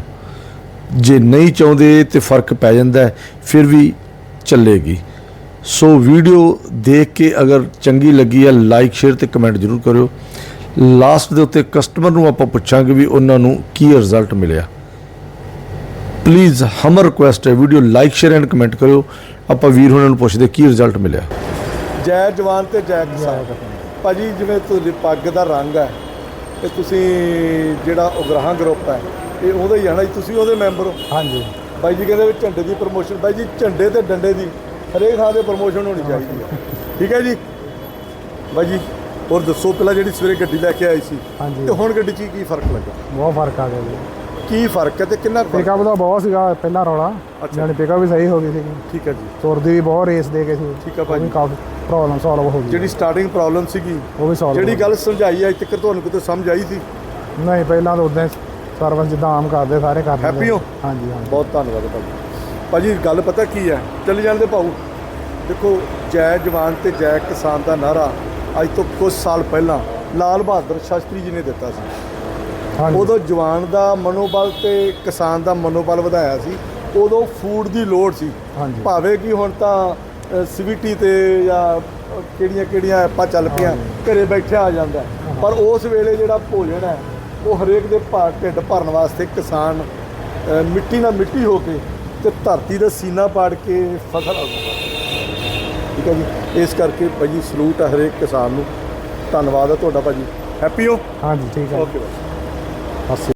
S1: ਜੇ ਨਹੀਂ ਚਾਹੁੰਦੇ ਤੇ ਫ਼ਰਕ ਪੈ ਜਾਂਦਾ ਫਿਰ ਵੀ ਚੱਲੇਗੀ। ਸੋ ਵੀਡੀਓ ਦੇਖ ਕੇ ਅਗਰ ਚੰਗੀ ਲੱਗੀ ਹੈ ਲਾਈਕ ਸ਼ੇਅਰ ਤੇ ਕਮੈਂਟ ਜ਼ਰੂਰ ਕਰਿਓ। ਲਾਸਟ ਦੇ ਉੱਤੇ ਕਸਟਮਰ ਨੂੰ ਆਪਾਂ ਪੁੱਛਾਂਗੇ ਵੀ ਉਹਨਾਂ ਨੂੰ ਕੀ ਰਿਜ਼ਲਟ ਮਿਲਿਆ। ਪਲੀਜ਼ ਹਮਰ ਰਿਕੁਐਸਟ ਹੈ video like share and comment ਕਰਿਓ। ਆਪਾਂ ਵੀਰ ਹੁਣਾਂ ਨੂੰ ਪੁੱਛਦੇ ਕੀ ਰਿਜ਼ਲਟ ਮਿਲਿਆ? ਜੈ ਜਵਾਨ ਤੇ ਜੈ ਕਿਸਾਨ। ਭਾਜੀ ਜਿਵੇਂ ਤੁਹਾਡੀ ਪੱਗ ਦਾ ਰੰਗ ਹੈ ਤੇ ਤੁਸੀਂ ਜਿਹੜਾ ਉਗਰਾਹਾਂ ਗਰੁੱਪ ਹੈ ਇਹ ਉਹਦਾ ਹੀ ਆਣਾ ਤੁਸੀਂ ਉਹਦੇ ਮੈਂਬਰ ਹੋ?
S3: ਹਾਂਜੀ।
S1: ਬਾਈ ਜੀ ਕਹਿੰਦੇ ਵੀ ਝੰਡੇ ਦੀ ਪ੍ਰਮੋਸ਼ਨ ਬਾਈ ਜੀ ਝੰਡੇ ਤੇ ਡੰਡੇ ਦੀ ਹਰੇਕ ਥਾਂ ਤੇ ਪ੍ਰਮੋਸ਼ਨ ਹੋਣੀ ਚਾਹੀਦੀ ਹੈ। ਠੀਕ ਹੈ ਜੀ? ਬਾਈ ਜੀ ਹੋਰ ਦੱਸੋ ਪਹਿਲਾਂ ਜਿਹੜੀ ਸਵੇਰੇ ਗੱਡੀ ਲੈ ਕੇ ਆਈ ਸੀ
S3: ਹਾਂਜੀ।
S1: ਤੇ ਹੁਣ ਗੱਡੀ 'ਚ ਕੀ ਫ਼ਰਕ ਲੱਗਾ?
S3: ਬਹੁਤ ਫ਼ਰਕ ਆ ਗਿਆ ਜੀ।
S1: ਕੀ ਫ਼ਰਕ ਹੈ ਤੇ ਕਿੰਨਾ ਕੁ ਫ਼ਰਕ
S3: ਪਿਕਅਪ ਦਾ ਬਹੁਤ ਸੀਗਾ ਪਹਿਲਾਂ ਰੌਲਾ।
S1: ਅੱਛਾ।
S3: ਯਾਨੀ ਪਿਕਅਪ ਵੀ ਸਹੀ ਹੋ ਗਈ ਸੀਗੀ।
S1: ਠੀਕ ਹੈ ਜੀ।
S3: ਤੁਰਦੀ ਵੀ ਬਹੁਤ ਰੇਸ ਦੇ ਕੇ ਸੀ।
S1: ਠੀਕ ਆ
S3: ਉਹ
S1: ਭਾਜੀ।
S3: ਵੀ ਕਾਫੀ ਪ੍ਰੋਬਲਮ ਸੋਲਵ ਹੋ ਗਈ।
S1: ਜਿਹੜੀ ਸਟਾਰਟਿੰਗ ਪ੍ਰੋਬਲਮ ਸੀਗੀ
S3: ਉਹ ਵੀ ਸੋਲਵ
S1: ਜਿਹੜੀ ਗੱਲ ਸਮਝਾਈ ਅੱਜ ਤੱਕ ਤੁਹਾਨੂੰ ਕਿਤੇ ਸਮਝ ਆਈ ਸੀ?
S3: ਨਹੀਂ ਪਹਿਲਾਂ ਤਾਂ ਉਦਾਂ ਸਰਵਿਸ ਜਿੱਦਾਂ ਆਮ ਕਰਦੇ ਸਾਰੇ ਕਰਦੇ
S1: Happy ਹੋ?
S3: ਹਾਂਜੀ ਹਾਂਜੀ।
S1: ਬਹੁਤ ਧੰਨਵਾਦ ਭਾਜੀ। ਭਾਜੀ ਗੱਲ ਪਤਾ ਕੀ ਹੈ? ਚੱਲ ਜਾਂਦੇ ਭਾਊ ਦੇਖੋ ਜੈ ਜਵਾਨ ਤੇ ਜੈ ਕਿਸਾਨ ਦਾ ਨਾਰਾ ਅੱਜ ਤੋਂ ਕੁਝ ਸਾਲ ਪਹਿਲਾਂ ਲਾਲ ਬਹਾਦਰ ਸ਼ਾਸਤਰੀ ਜੀ ਨੇ ਦਿੱਤਾ ਸੀ। ਉਦੋਂ ਜਵਾਨ ਦਾ ਮਨੋਬਲ ਤੇ ਕਿਸਾਨ ਦਾ ਮਨੋਬਲ ਵਧਾਇਆ ਸੀ ਉਦੋਂ ਫੂਡ ਦੀ ਲੋੜ ਸੀ। ਭਾਵੇਂ ਕਿ ਹੁਣ ਤਾਂ ਸਵੀਟੀ ਤੇ ਜਾਂ ਕਿਹੜੀਆਂ ਕਿਹੜੀਆਂ ਐਪਾਂ ਚੱਲ ਪਈਆਂ ਘਰੇ ਬੈਠਿਆ ਆ ਜਾਂਦਾ। ਪਰ ਉਸ ਵੇਲੇ ਜਿਹੜਾ ਭੋਜਨ ਹੈ ਉਹ ਹਰੇਕ ਦੇ ਭਾ ਢਿੱਡ ਭਰਨ ਵਾਸਤੇ ਕਿਸਾਨ ਮਿੱਟੀ ਨਾਲ ਮਿੱਟੀ ਹੋ ਕੇ ਤੇ ਧਰਤੀ ਦਾ ਸੀਨਾ ਪਾੜ ਕੇ ਫਸਲ ਠੀਕ ਹੈ ਜੀ? ਇਸ ਕਰਕੇ ਭਾਜੀ ਸਲੂਟ ਹੈ ਹਰੇਕ ਕਿਸਾਨ ਨੂੰ। ਧੰਨਵਾਦ ਹੈ ਤੁਹਾਡਾ ਭਾਜੀ। ਹੈਪੀ ਹੋ?
S3: ਹਾਂਜੀ ਠੀਕ ਹੈ।
S1: ਓਕੇ ਬਾਈ
S3: ਬਸ